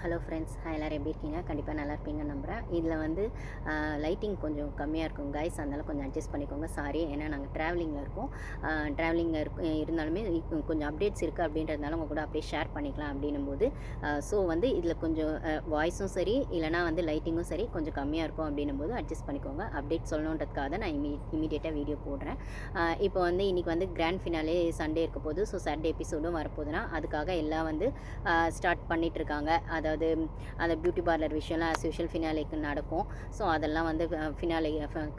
Hello friends எல்லோரும் எப்படி இருக்கீங்க? கண்டிப்பாக நல்லா இருப்பீங்கன்னு நம்புகிறேன் இதில் வந்து லைட்டிங் கொஞ்சம் கம்மியாக இருக்கும் கைஸ் அதனால் கொஞ்சம் அட்ஜஸ்ட் பண்ணிக்கோங்க. சாரி ஏன்னா நாங்கள் ட்ராவலிங்கில் இருக்கோம். ட்ராவலிங்கில் இருக்கும் இருந்தாலுமே கொஞ்சம் அப்டேட்ஸ் இருக்குது அப்படின்றதுனால உங்கள் கூட அப்படியே ஷேர் பண்ணிக்கலாம் அப்படின்னும் போது ஸோ வந்து இதில் கொஞ்சம் வாய்ஸும் சரி இல்லைனா வந்து லைட்டிங்கும் சரி கொஞ்சம் கம்மியாக இருக்கும் அப்படின்னும் போது அட்ஜஸ்ட் பண்ணிக்கோங்க. அப்டேட் சொல்லணுன்றதுக்காக தான் நான் இமீ இமீடியட்டாக வீடியோ போடுறேன். இப்போ வந்து இன்றைக்கி வந்து கிராண்ட் ஃபினாலே சண்டே இருக்க போது ஸோ சண்டே எபிசோடும் வரப்போகுதுன்னா அதுக்காக எல்லாம் வந்து ஸ்டார்ட் பண்ணிகிட்ருக்காங்க அதை அதாவது அந்த பியூட்டி பார்லர் விஷயம்லாம் ஆஸ் யூஷுவல் ஃபினாலேக்கு நடக்கும். ஸோ அதெல்லாம் வந்து ஃபினாலே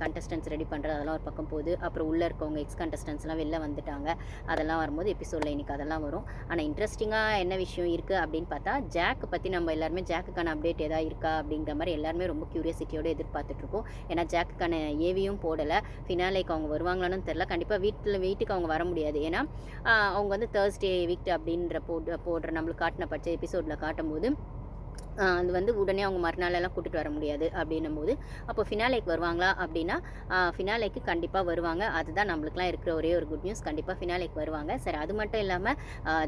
கண்டஸ்டன்ஸ் ரெடி பண்ணுறது அதெல்லாம் ஒரு பக்கம் போகுது. அப்புறம் உள்ளே இருக்கவங்க எக்ஸ் கண்டஸ்டன்ஸ்லாம் வெளில வந்துட்டாங்க. அதெல்லாம் வரும்போது எபிசோடில் இன்றைக்கி அதெல்லாம் வரும். ஆனால் இன்ட்ரெஸ்டிங்காக என்ன விஷயம் இருக்குது அப்படின்னு பார்த்தா ஜாக் பற்றி நம்ம எல்லாருமே ஜாக்குக்கான அப்டேட் எதாவது இருக்கா அப்படிங்கிற மாதிரி எல்லாருமே ரொம்ப க்யூரியாசிட்டியோடு எதிர்பார்த்துட்ருக்கோம். ஏன்னா ஜாக்குக்கான ஏவியும் போடலை. ஃபினாலேக்கு அவங்க வருவாங்களான்னு தெரில கண்டிப்பாக வீட்டில் வீட்டுக்கு அவங்க வர முடியாது. ஏன்னா அவங்க வந்து தேர்ஸ்டே வீக் அப்படின்ற போட்டு போடுற நம்மளுக்கு காட்டின பட்ச எபிசோடில் காட்டும்போது அது வந்து உடனே அவங்க மறுநாளெல்லாம் கூட்டிகிட்டு வர முடியாது அப்படின்னும் போது அப்போ ஃபினாலேக்கு வருவாங்களா அப்படின்னா ஃபினாலேக்கு கண்டிப்பாக வருவாங்க. அதுதான் நம்மளுக்குலாம் இருக்கிற ஒரே ஒரு குட் நியூஸ் கண்டிப்பாக ஃபினாலேக்கு வருவாங்க. சரி அது மட்டும் இல்லாமல்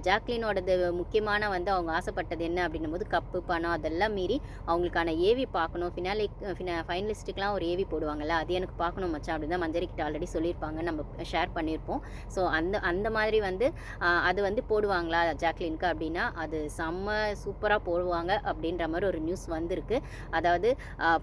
ஜாக்லினோடது முக்கியமான வந்து அவங்க ஆசைப்பட்டது என்ன அப்படின்னும் போது கப்பு பணம் அதெல்லாம் மீறி அவங்களுக்கான ஏவி பார்க்கணும். ஃபினாலே ஃபினா ஃபைனலிஸ்ட்டுக்கெலாம் ஒரு ஏவி போடுவாங்கல்ல அது எனக்கு பார்க்கணும் மச்சான் அப்படின்னு தான் மஞ்சரிக்கிட்ட ஆல்ரெடி சொல்லியிருப்பாங்க நம்ம ஷேர் பண்ணியிருப்போம். ஸோ அந்த அந்த மாதிரி வந்து அது வந்து போடுவாங்களா ஜாக்லினுக்கு அப்படின்னா அது செம்ம சூப்பராக போடுவாங்க அப்படின்னு அப்படின்ற மாதிரி ஒரு நியூஸ் வந்திருக்கு. அதாவது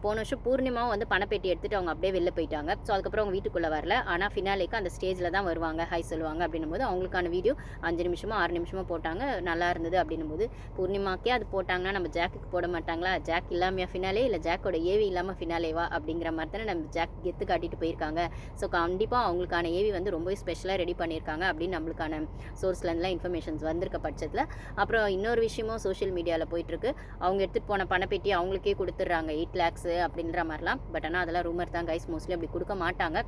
போன வருஷம் பூர்ணிமாவும் வந்து பணப்பேட்டி எடுத்துகிட்டு அவங்க அப்படியே வெளில போயிட்டாங்க. ஸோ அதுக்கப்புறம் அவங்க வீட்டுக்குள்ளே வரல. ஆனால் ஃபினாலேக்கு அந்த ஸ்டேஜில் தான் வருவாங்க. ஹை சொல்லுவாங்க அப்படின்னும் போது அவங்களுக்கான வீடியோ அஞ்சு நிமிஷமோ ஆறு நிமிஷமோ போட்டாங்க. நல்லா இருந்தது அப்படின்னும் போது பூர்ணிமாக்கே அது போட்டாங்கன்னா நம்ம ஜாக்குக்கு போட மாட்டாங்களா? ஜாக் இல்லாமையா ஃபினாலே இல்லை ஜாக்கோட ஏவி இல்லாமல் ஃபினாலேவா அப்படிங்கிற மாதிரி தானே நம்ம ஜாக் கெத்து காட்டிட்டு போயிருக்காங்க. ஸோ கண்டிப்பாக அவங்களுக்கான ஏவி வந்து ரொம்பவே ஸ்பெஷலாக ரெடி பண்ணியிருக்காங்க அப்படின்னு நம்மளுக்கான சோர்ஸ்லேருந்துலாம் இன்ஃபர்மேஷன்ஸ் வந்திருக்க பட்சத்தில். அப்புறம் இன்னொரு விஷயமும் சோஷியல் மீடியாவில் போயிட்டுருக்கு அவங்க எடுத்துகிட்டு போன பணப்பெட்டி அவங்களுக்கே கொடுத்துட்றாங்க எயிட் லேக்ஸு அப்படின்ற மாதிரிலாம். பட் ஆனால் அதெல்லாம் ரூமர் தான் கைஸ் மோஸ்ட்லி அப்படி கொடுக்க மாட்டாங்க.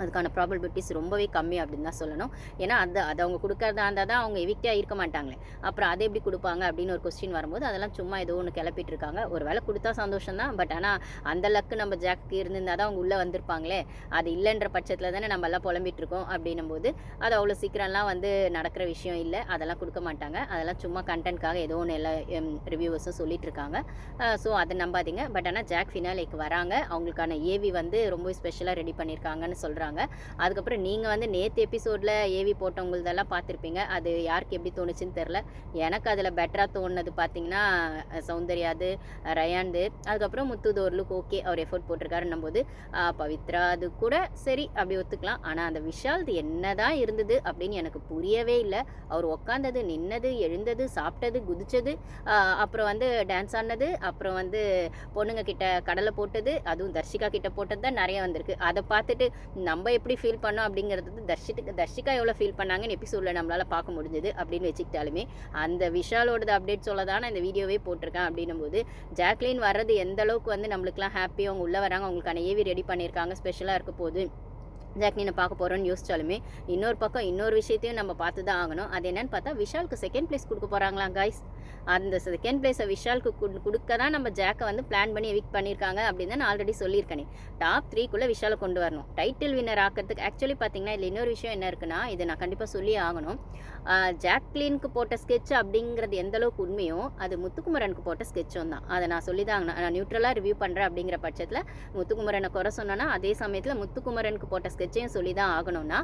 அதுக்கான ப்ராபபிலிட்டிஸ் ரொம்பவே கம்மி அப்படின்னு தான் சொல்லணும். ஏன்னா அது அது அவங்க கொடுக்கறதா இருந்தால் தான் அவங்க எவிக்டே இருக்க மாட்டாங்களே. அப்புறம் அதை எப்படி கொடுப்பாங்க அப்படின்னு ஒரு கொஸ்டின் வரும்போது அதெல்லாம் சும்மா ஏதோ ஒன்று கிளப்பிட்டு இருக்காங்க ஒரு வேலை கொடுத்தா சந்தோஷம் தான். பட் ஆனால் அந்த லக்கு நம்ம ஜாக்கு இருந்திருந்தால் தான் அவங்க உள்ளே வந்திருப்பாங்களே. அது இல்லைன்ற பட்சத்தில் தானே நம்ம எல்லாம் புலம்பிட்டு இருக்கோம் அப்படின்னும் போது அது அவ்வளோ சீக்கிரம்லாம் வந்து நடக்கிற விஷயம் இல்லை. அதெல்லாம் கொடுக்க மாட்டாங்க. அதெல்லாம் சும்மா கண்டென்ட்காக ஏதோ ஒன்று எல்லா ரிவ்யூவர்ஸும் சொல்லிட்டு இருக்காங்க ஸோ அதை நம்பாதீங்க. பட் ஆனால் ஜாக் ஃபினாலேக்கு வராங்க. அவங்களுக்கான ஏவி வந்து ரொம்ப ஸ்பெஷலாக ரெடி பண்ணியிருக்காங்கன்னு சொல்கிறாங்க சொல்கிறாங்க அதுக்கப்புறம் நீங்கள் வந்து நேற்று எபிசோடில் ஏவி போட்டவங்களதெல்லாம் பார்த்துருப்பீங்க. அது யாருக்கு எப்படி தோணுச்சுன்னு தெரில எனக்கு அதில் பெட்டராக தோணுனது பார்த்தீங்கன்னா சௌந்தர்யாது ரயான்து அதுக்கப்புறம் முத்துது லுக் ஓகே அவர் எஃபோர்ட் போட்டிருக்காருன்னும் போது பவித்ரா அது கூட சரி அப்படி ஒத்துக்கலாம். ஆனால் அந்த விஷால்து என்ன தான் இருந்தது அப்படின்னு எனக்கு புரியவே இல்லை. அவர் உக்காந்தது நின்னது எழுந்தது சாப்பிட்டது குதிச்சது அப்புறம் வந்து டான்ஸ் ஆடினது அப்புறம் வந்து பொண்ணுங்க கிட்ட கடலை போட்டது அதுவும் தர்ஷிகா கிட்ட போட்டது தான் நிறைய வந்திருக்கு. அதை பார்த்துட்டு நம்ம எப்படி ஃபீல் பண்ணோம் அப்படிங்கிறது தர்ஷித்துக்கு தர்ஷிகா எவ்வளோ ஃபீல் பண்ணாங்கன்னு எபிசோடில் நம்மளால் பார்க்க முடிஞ்சது அப்படின்னு வச்சுக்கிட்டாலுமே அந்த விஷாலோடது அப்டேட் சொல்ல தான் இந்த வீடியோவே போட்டிருக்கேன் அப்படின்னும் போது ஜாக்லின் வர்றது எந்த அளவுக்கு வந்து நம்மளுக்குலாம் ஹாப்பியாக அவங்க உள்ளே வராங்க அவங்களுக்கான ஏவி ரெடி பண்ணியிருக்காங்க ஸ்பெஷலாக இருக்க போது ஜாக்னினை பார்க்க போகிறோன்னு யோசிச்சாலுமே இன்னொரு பக்கம் இன்னொரு விஷயத்தையும் நம்ம பார்த்து தான் ஆகணும். அது என்னன்னு பார்த்தா விஷாலுக்கு செகண்ட் பிளேஸ் கொடுக்க போகிறாங்களா கைஸ் அந்த செகண்ட் பிளேஸை விஷாலுக்கு கொடுக்க தான் நம்ம ஜாக்கை வந்து பிளான் பண்ணி எவிக் பண்ணியிருக்காங்க அப்படின்னு நான் ஆல்ரெடி சொல்லியிருக்கேனே. டாப் த்ரீக்குள்ளே விஷாலை கொண்டு வரணும். டைட்டில் வின்னர் ஆக்கிறதுக்கு ஆக்சுவலி பார்த்தீங்கன்னா இதில் இன்னொரு விஷயம் என்ன இருக்குன்னா இதை நான் கண்டிப்பாக சொல்லி ஆகணும். ஜாக்லினுக்கு போட்ட ஸ்கெட்ச் அப்படிங்கிறது எந்த அளவுக்கு உண்மையோ அது முத்துக்குமரனுக்கு போட்ட ஸ்கெட்சும் தான். அதை நான் சொல்லி தான் நான் நியூட்ரலாக ரிவ்யூ பண்ணுறேன் அப்படிங்கிற பட்சத்தில் முத்துக்குமரனை குறை சொன்னேன்னா அதே சமயத்தில் முத்துக்குமரனுக்கு போட்ட ஸ்கெட்சையும் சொல்லி தான் ஆகணும்னா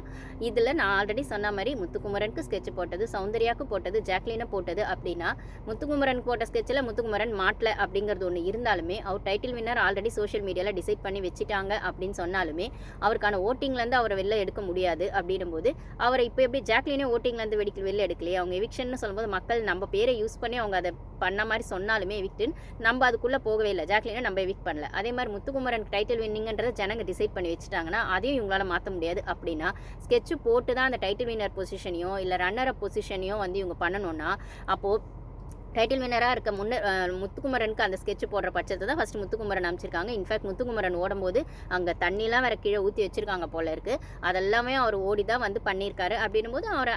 இதில் நான் ஆல்ரெடி சொன்ன மாதிரி முத்துக்குமரனுக்கு ஸ்கெட்ச் போட்டது சௌந்தர்யாவுக்கு போட்டது ஜாக்லினை போட்டது அப்படின்னா முத்துக்குமரன் போட்ட ஸ்கெட்சில் முத்துக்குமரன் மாட்டல அப்படிங்கிறது ஒன்று இருந்தாலுமே அவர் டைட்டில் வின்னர் ஆல்ரெடி சோஷியல் மீடியாவில் டிசைட் பண்ணி வச்சுட்டாங்க அப்படின்னு சொன்னாலுமே அவருக்கான ஓட்டிங்லேருந்து அவரை வெளில எடுக்க முடியாது அப்படின்னும் போது அவரை இப்போ எப்படி ஜாக்லினே ஓட்டிங்லேருந்து வெடிக்க வெளில எடுக்கலையே? அவங்க எவிக்ஷன் சொல்லும்போது மக்கள் நம்ம பேரை யூஸ் பண்ணி அவங்க அதை பண்ண மாதிரி சொன்னாலுமே எவிக்டின் நம்ம அதுக்குள்ளே போகவே இல்லை. ஜாக்லினை நம்ம எவிக் பண்ணல. அதே மாதிரி முத்துக்குமரன் டைட்டில் வின்னிங்கன்றதை ஜனங்க டிசைட் பண்ணி வச்சுட்டாங்கன்னா அதையும் இவங்களால மாற்ற முடியாது. அப்படின்னா ஸ்கெட்சு போட்டு தான் அந்த டைட்டில் வின்னர் பொசிஷனையும் இல்லை ரன்னர் அப் பொசிஷனையும் வந்து இவங்க பண்ணணும்னா அப்போது டைட்டில் வினராக இருக்க முன்ன முத்துக்குமரனுக்கு அந்த ஸ்கெட்ச் போடுற பட்சத்தை தான் ஃபஸ்ட்டு முத்துக்குமரன் அமைச்சிருக்காங்க இன்ஃபேக்ட் முத்துக்குமரன் ஓடும்போது அங்கே தண்ணிலாம் வேறு கீழே ஊற்றி வச்சுருக்காங்க போல இருக்குது அதெல்லாமே அவர் ஓடி தான் வந்து பண்ணியிருக்காரு அப்படின்னும் போது அவர்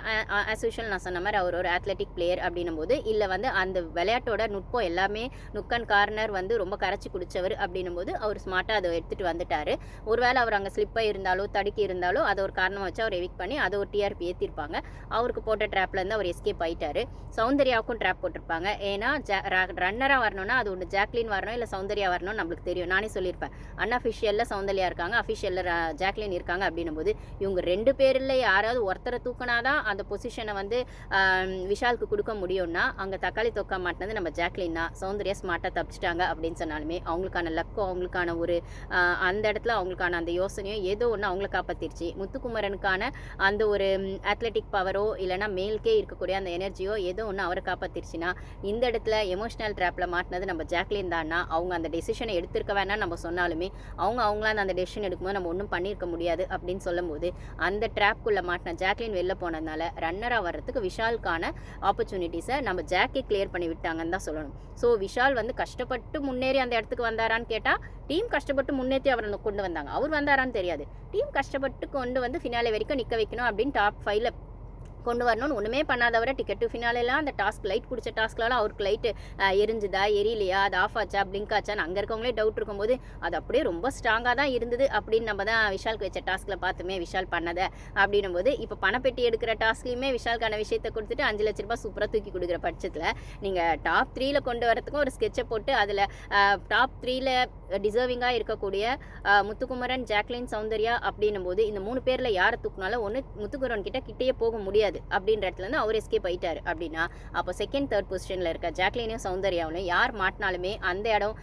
ஆஸ் யூஷுவல் நான் சொன்ன மாதிரி அவர் ஒரு அத்லெட்டிக் பிளேயர் அப்படின்னும் போது இல்லை வந்து அந்த விளையாட்டோட நுட்பம் எல்லாமே நுக்கன் கார்னர் வந்து ரொம்ப கரைச்சி குடித்தவர் அப்படின்னும் போது அவர் ஸ்மார்ட்டாக அதை எடுத்துகிட்டு வந்துட்டார். ஒருவேளை அவர் அங்கே ஸ்லிப்பாக இருந்தாலோ தடுக்கி இருந்தாலோ அதை ஒரு காரணம் வச்சு அவர் எவிக் பண்ணி அதை ஒரு டிஆர்பி ஏற்றிருப்பாங்க அவருக்கு போட்ட ட்ராப்லேருந்து அவர் எஸ்கேப் ஆகிட்டார் சௌந்தர்யாவுக்கும் ட்ராப் போட்டிருப்பாங்க. இருக்காங்க ஏன்னா ரன்னராக வரணும்னா அது ஒன்று ஜாக்லின் வரணும் இல்லை சௌந்தர்யா வரணும்னு நம்மளுக்கு தெரியும். நானே சொல்லியிருப்பேன். அன்அஃபிஷியலில் சௌந்தர்யா இருக்காங்க அஃபிஷியலில் ஜாக்லின் இருக்காங்க அப்படின்னும் போது இவங்க ரெண்டு பேரில் யாராவது ஒருத்தரை தூக்கினாதான் அந்த பொசிஷனை வந்து விஷாலுக்கு கொடுக்க முடியும்னா அங்கே தக்காளி தொக்க மாட்டினது நம்ம ஜாக்லின் தான். சௌந்தர்யா ஸ்மார்ட்டாக தப்பிச்சிட்டாங்க அப்படின்னு சொன்னாலுமே அவங்களுக்கான லக்கோ அவங்களுக்கான ஒரு அந்த இடத்துல அவங்களுக்கான அந்த யோசனையோ ஏதோ ஒன்று அவங்கள காப்பாற்றிருச்சு முத்துக்குமரனுக்கான அந்த ஒரு அத்லெட்டிக் பவரோ இல்லைனா மேல்கே இருக்கக்கூடிய அந்த எனர்ஜியோ ஏதோ ஒன்று அவரை காப்பாற்றிருச்சுன்னா இந்த இடத்துல எமோஷனல் ட்ராப்பில் மாட்டினது நம்ம ஜாக்லின் தான்னா? அவங்க அந்த டெசிஷனை எடுத்திருக்க வேணாம் நம்ம சொன்னாலுமே அவங்க அவங்களாம் அந்த டெசிஷன் எடுக்கும்போது நம்ம ஒன்றும் பண்ணியிருக்க முடியாது அப்படின்னு சொல்லும்போது அந்த ட்ராப்குள்ளே மாட்டின ஜாக்லின் வெளில போனதுனால ரன்னராக வர்றதுக்கு விஷாலுக்கான ஆப்பர்ச்சுனிட்டிஸை நம்ம ஜாக்கே கிளியர் பண்ணி விட்டாங்கன்னு தான் சொல்லணும். ஸோ விஷால் வந்து கஷ்டப்பட்டு முன்னேறி அந்த இடத்துக்கு வந்தாரான்னு கேட்டால் டீம் கஷ்டப்பட்டு முன்னேற்றி அவரை கொண்டு வந்தாங்க. அவர் வந்தாரான்னு தெரியாது. டீம் கஷ்டப்பட்டு கொண்டு வந்து ஃபினாலே வரைக்கும் நிற்க வைக்கணும் அப்படின்னு டாப் ஃபைவ்ல கொண்டு வரணும்னு ஒன்றுமே பண்ணாதவரை டிக்கெட் டு ஃபினாலெலாம் அந்த டாஸ்க் லைட் பிடிச்ச டாஸ்க்லாம் அவருக்கு லைட்டு எரிஞ்சுதா எரியலையா அது ஆஃப் ஆச்சா பிளிங்க் ஆச்சான்னு அங்கே இருக்கவங்களே டவுட் இருக்கும்போது அது அப்படியே ரொம்ப ஸ்ட்ராங்காக தான் இருந்தது அப்படின்னு நம்ம தான் விஷாலுக்கு வச்ச டாஸ்கில் பார்த்துமே விஷால் பண்ணதை அப்படின்னும் போது இப்போ பணப்பெட்டி எடுக்கிற டாஸ்க்லையுமே விஷாலுக்கான விஷயத்தை கொடுத்துட்டு அஞ்சு லட்ச ரூபாய் சூப்பராக தூக்கி கொடுக்குற பட்சத்தில் நீங்கள் டாப் த்ரீல கொண்டு வரத்துக்கும் ஒரு ஸ்கெட்சை போட்டு அதில் டாப் த்ரீல டிசர்விங்காக இருக்கக்கூடிய முத்துக்குமரன் ஜாக்லின் சௌந்தர்யா அப்படின்னும் போது இந்த மூணு பேரில் யாரை தூக்குனாலும் ஒன்று முத்துக்குமரன் கிட்ட கிட்டேயே போக முடியாது. அப்படின்ற இடத்துல இருந்து அவர் எஸ்கேப் ஆயிட்டாரு. அப்படின்னா அப்போ செகண்ட் தேர்ட் பொசிஷனில் இருக்க ஜாக்லினையும் சௌந்தர்யாவிலும் யார் மாட்டினாலுமே அந்த இடம்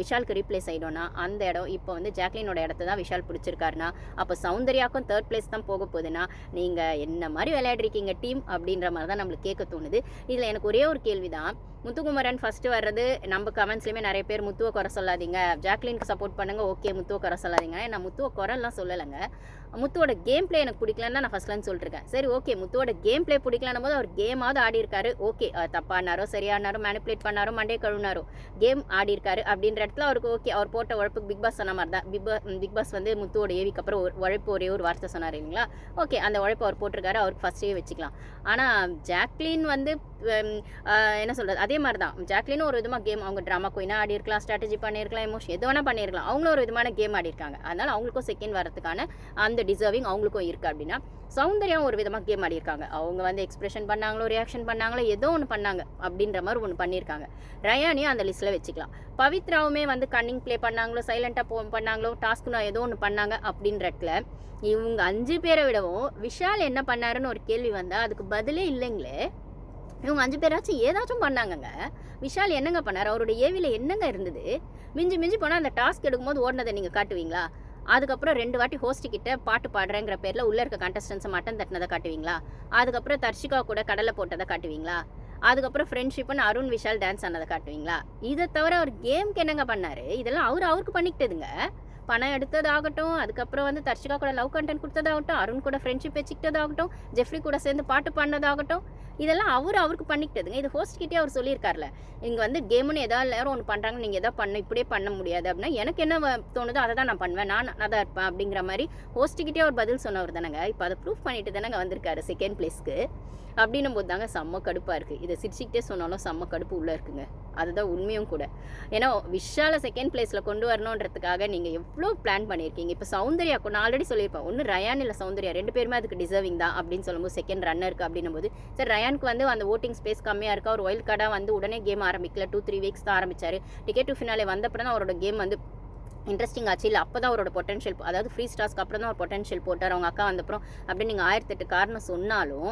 விஷாலுக்கு ரீப்ளேஸ் ஆகிடும்னா அந்த இடம் இப்போ வந்து ஜாக்லினோட இடத்த தான் விஷால் பிடிச்சிருக்காருனா அப்போ சௌந்தர்யாக்கும் தேர்ட் பிளேஸ் தான் போக போகுதுன்னா நீங்கள் என்ன மாதிரி விளையாடிருக்கீங்க டீம் அப்படின்ற மாதிரி தான் நம்மளுக்கு கேட்க தோணுது. இதில் எனக்கு ஒரே ஒரு கேள்வி தான் முத்துக்குமரன் ஃபஸ்ட்டு வர்றது நம்ம கமெண்ட்ஸ்லையுமே நிறைய பேர் முத்துவை குறை சொல்லாதீங்க. ஜாக்லினுக்கு சப்போர்ட் பண்ணுங்கள் ஓகே முத்துவை குறை சொல்லாதீங்க. நான் முத்துவை குறைலாம் சொல்லலைங்க. முத்துவோட கேம் பிளே எனக்கு பிடிக்கலன்னு நான் ஃபஸ்ட்லேருந்து சொல்லிருக்கேன் சரி ஓகே முத்துவோட கேம் பிளே பிடிக்கலன்னும் போது அவர் கேமாவது ஆடி இருக்காரு ஓகே தப்பானாரோ சரியானாரோ மேனிப்புலேட் பண்ணாரோ மண்டே கழுவினாரோ கேம் ஆடி இருக்காரு அப்படின்ற இடத்துல அவருக்கு ஓகே அவர் போட்ட உழைப்புக்கு பிக் பாஸ் சொன்ன மாதிரி தான் பிக் பாஸ் பிக் பாஸ் வந்து முத்துவோட ஏவிக்கு அப்புறம் ஒரு உழைப்பு ஒரே ஒரு வார்த்தை சொன்னார் இல்லைங்களா? ஓகே அந்த உழைப்பு அவர் போட்டிருக்காரு அவருக்கு ஃபஸ்ட்டே வச்சுக்கலாம். ஆனால் ஜாக்லின் வந்து என்ன சொல்கிறது அதே மாதிரி தான் ஜாக்லினும் ஒரு விதமாக கேம் அவங்க ட்ராமா குயினாக ஆடி இருக்கலாம் ஸ்ட்ராட்டஜி பண்ணியிருக்கலாம் எமோஷன் எது வேணால் பண்ணியிருக்கலாம். அவங்களும் ஒரு விதமான கேம் ஆடி இருக்காங்க அதனால் அவங்களுக்கும் செகண்ட் வரதுக்கான அந்த டிசர்விங் அவங்களுக்கும் இருக்குது அப்படின்னா சௌந்தர்யம் ஒரு விதமாக கேம் ஆடியிருக்காங்க. அவங்க வந்து எக்ஸ்பிரஷன் பண்ணாங்களோ ரியாக்ஷன் பண்ணாங்களோ ஏதோ ஒன்று பண்ணாங்க அப்படின்ற மாதிரி ஒன்று பண்ணியிருக்காங்க. ரயானியும் அந்த லிஸ்ட்டில் வச்சுக்கலாம். பவித்ராவுமே வந்து கன்னிங் ப்ளே பண்ணாங்களோ சைலண்ட்டாக போ பண்ணாங்களோ டாஸ்க்குனா ஏதோ ஒன்று பண்ணாங்க அப்படின்ற இவங்க அஞ்சு பேரை விடவும் விஷால் என்ன பண்ணாருன்னு ஒரு கேள்வி வந்தால் அதுக்கு பதிலே இல்லைங்களே இவங்க அஞ்சு பேராச்சும் ஏதாச்சும் பண்ணாங்கங்க. விஷால் என்னங்க பண்ணார்? அவருடைய ஏவியில் என்னங்க இருந்தது? மிஞ்சி மிஞ்சி போனால் அந்த டாஸ்க் எடுக்கும்போது ஓடினதை நீங்கள் காட்டுவீங்களா? அதுக்கப்புறம் ரெண்டு வாட்டி ஹோஸ்ட் கிட்ட பாட்டு பாடுறேங்கிற பேரில் உள்ளே இருக்க கண்டஸ்டன்ஸை மட்டன் தட்டினதை காட்டுவீங்களா? அதுக்கப்புறம் தர்ஷிகா கூட கடலை போட்டதை காட்டுவீங்களா? அதுக்கப்புறம் ஃப்ரெண்ட்ஷிப்னு அருண் விஷால் டான்ஸ் ஆனதை காட்டுவீங்களா? இதை தவிர அவர் கேம்க்கு என்னங்க பண்ணார்? இதெல்லாம் அவர் அவருக்கு பண்ணிக்கிட்டதுங்க. பணம் எடுத்ததாகட்டும் அதுக்கப்புறம் வந்து தர்ஷிகா கூட லவ் கண்டென்ட் கொடுத்ததாகட்டும் அருண் கூட ஃப்ரெண்ட்ஷிப் வச்சுக்கிட்டதாகட்டும் ஜெஃப்ரி கூட சேர்ந்து பாட்டு பாடினதாகட்டும் இதெல்லாம் அவர் அவருக்கு பண்ணிக்கிட்டதுங்க. இது ஹோஸ்ட் கிட்டே அவர் சொல்லியிருக்காருல இங்கே வந்து கேமுன்னு ஏதாவது எல்லாரும் ஒன்று பண்ணுறாங்க நீங்கள் எதாவது பண்ண இப்படியே பண்ண முடியாது அப்படின்னா எனக்கு என்ன தோணுதோ அதை தான் நான் பண்ணுவேன். நான் அதான் தான் இருப்பேன் அப்படிங்கிற மாதிரி ஹோஸ்ட்டுக்கிட்டே அவர் பதில் சொன்னவர் தானேங்க. இப்போ அதை ப்ரூஃப் பண்ணிட்டு தானேங்க வந்திருக்காரு செகண்ட் பிளேஸ்க்கு அப்படின்னும் போது தாங்க செம்ம கடுப்பாக இருக்குது இதை சிரிச்சுக்கிட்டே சொன்னாலும் செம்ம கடுப்பு உள்ளே இருக்குங்க. அதுதான் உண்மையும் கூட. ஏன்னா விஷால செகண்ட் பிளேஸில் கொண்டு வரணுன்றதுக்காக நீங்கள் எவ்வளோ பிளான் பண்ணியிருக்கீங்க? இப்போ சௌந்தர்யா நான் ஆல்ரெடி சொல்லியிருப்பேன். ஒன்று ரயான் இல்லை சௌந்தர்யா. ரெண்டு பேருமே அதுக்கு டிசர்விங் தான் அப்படின்னு சொல்லும்போது செகண்ட் ரன்னருக்கு அப்படின்னும் போது சார் ரயானுக்கு வந்து அந்த ஓட்டிங் ஸ்பேஸ் கம்மியாக இருக்கா? ஒரு ஒயில் கார்டாக வந்து உடனே கேம் ஆரம்பிக்கல. டூ த்ரீ வீக்ஸ் தான் ஆரம்பித்தார் டிக்கெட் டு ஃபினாலே வந்தப்பறம் தான் அவரோட கேம் வந்து இன்ட்ரெஸ்டிங் ஆச்சு. இல்லை அப்போ தான் அவரோட பொட்டன்ஷியல் அதாவது ஃப்ரீ ஸ்டார்ஸ்க்கு அப்புறம் தான் ஒரு பொட்டன்ஷியல் போட்டார். அவங்க அக்கா வந்தப்புறம் அப்படின்னு நீங்கள் ஆயிரத்தெட்டு காரணம் சொன்னாலும்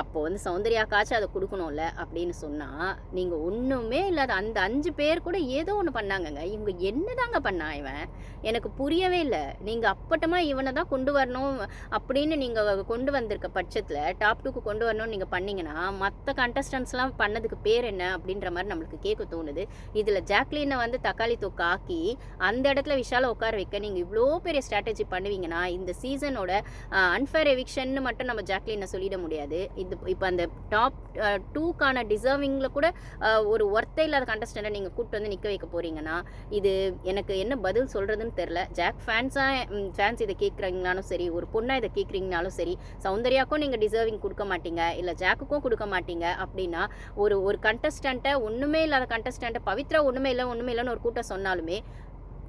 அப்போ வந்து சௌந்தர்யாக்காச்சும் அதை கொடுக்கணும்ல அப்படின்னு சொன்னால் நீங்கள் ஒன்றுமே இல்லாத அந்த அஞ்சு பேர் கூட ஏதோ ஒன்று பண்ணாங்கங்க. இவங்க என்ன தாங்க பண்ணா இவன்? எனக்கு புரியவே இல்லை. நீங்கள் அப்பட்டமாக இவனை தான் கொண்டு வரணும் அப்படின்னு நீங்கள் கொண்டு வந்திருக்க பட்சத்தில் டாப் டூக்கு கொண்டு வரணும்னு நீங்கள் பண்ணீங்கன்னா மற்ற கண்டஸ்டன்ஸ்லாம் பண்ணதுக்கு பேர் என்ன அப்படின்ற மாதிரி நம்மளுக்கு கேட்க தோணுது. இதில் ஜாக்லினை வந்து தக்காளி தொக்கு ஆக்கி அந்த இடத்துல விஷால உட்கார வைக்க நீங்கள் இவ்வளோ பெரிய ஸ்ட்ராட்டஜி பண்ணுவீங்கன்னா இந்த சீசனோட அன்ஃபேர் எவிக்ஷன்னு மட்டும் நம்ம ஜாக்லினை சொல்லிட முடியாது. இது இப்போ அந்த டாப் டூக்கான டிசர்விங்கில் கூட ஒரு ஒர்த்தே இல்லாத கண்டஸ்டண்ட்டை நீங்கள் கூப்பிட்டு வந்து நிற்க வைக்க போகிறீங்கன்னா இது எனக்கு என்ன பதில் சொல்கிறதுன்னு தெரில ஜாக் ஃபேன்ஸாக ஃபேன்ஸ் இதை கேட்குறீங்கனாலும் சரி ஒரு பொண்ணாக இதை கேட்குறீங்கனாலும் சரி சௌந்தர்யாக்கும் நீங்கள் டிசர்விங் கொடுக்க மாட்டீங்க இல்லை ஜாக்குக்கும் கொடுக்க மாட்டீங்க அப்படின்னா ஒரு ஒரு கண்டஸ்டண்ட்டை ஒன்றுமே இல்லாத கண்டஸ்டண்ட்டை பவித்ரா ஒன்றுமே இல்லை ஒன்றுமே இல்லைன்னு ஒரு கூட்டம் சொன்னாலுமே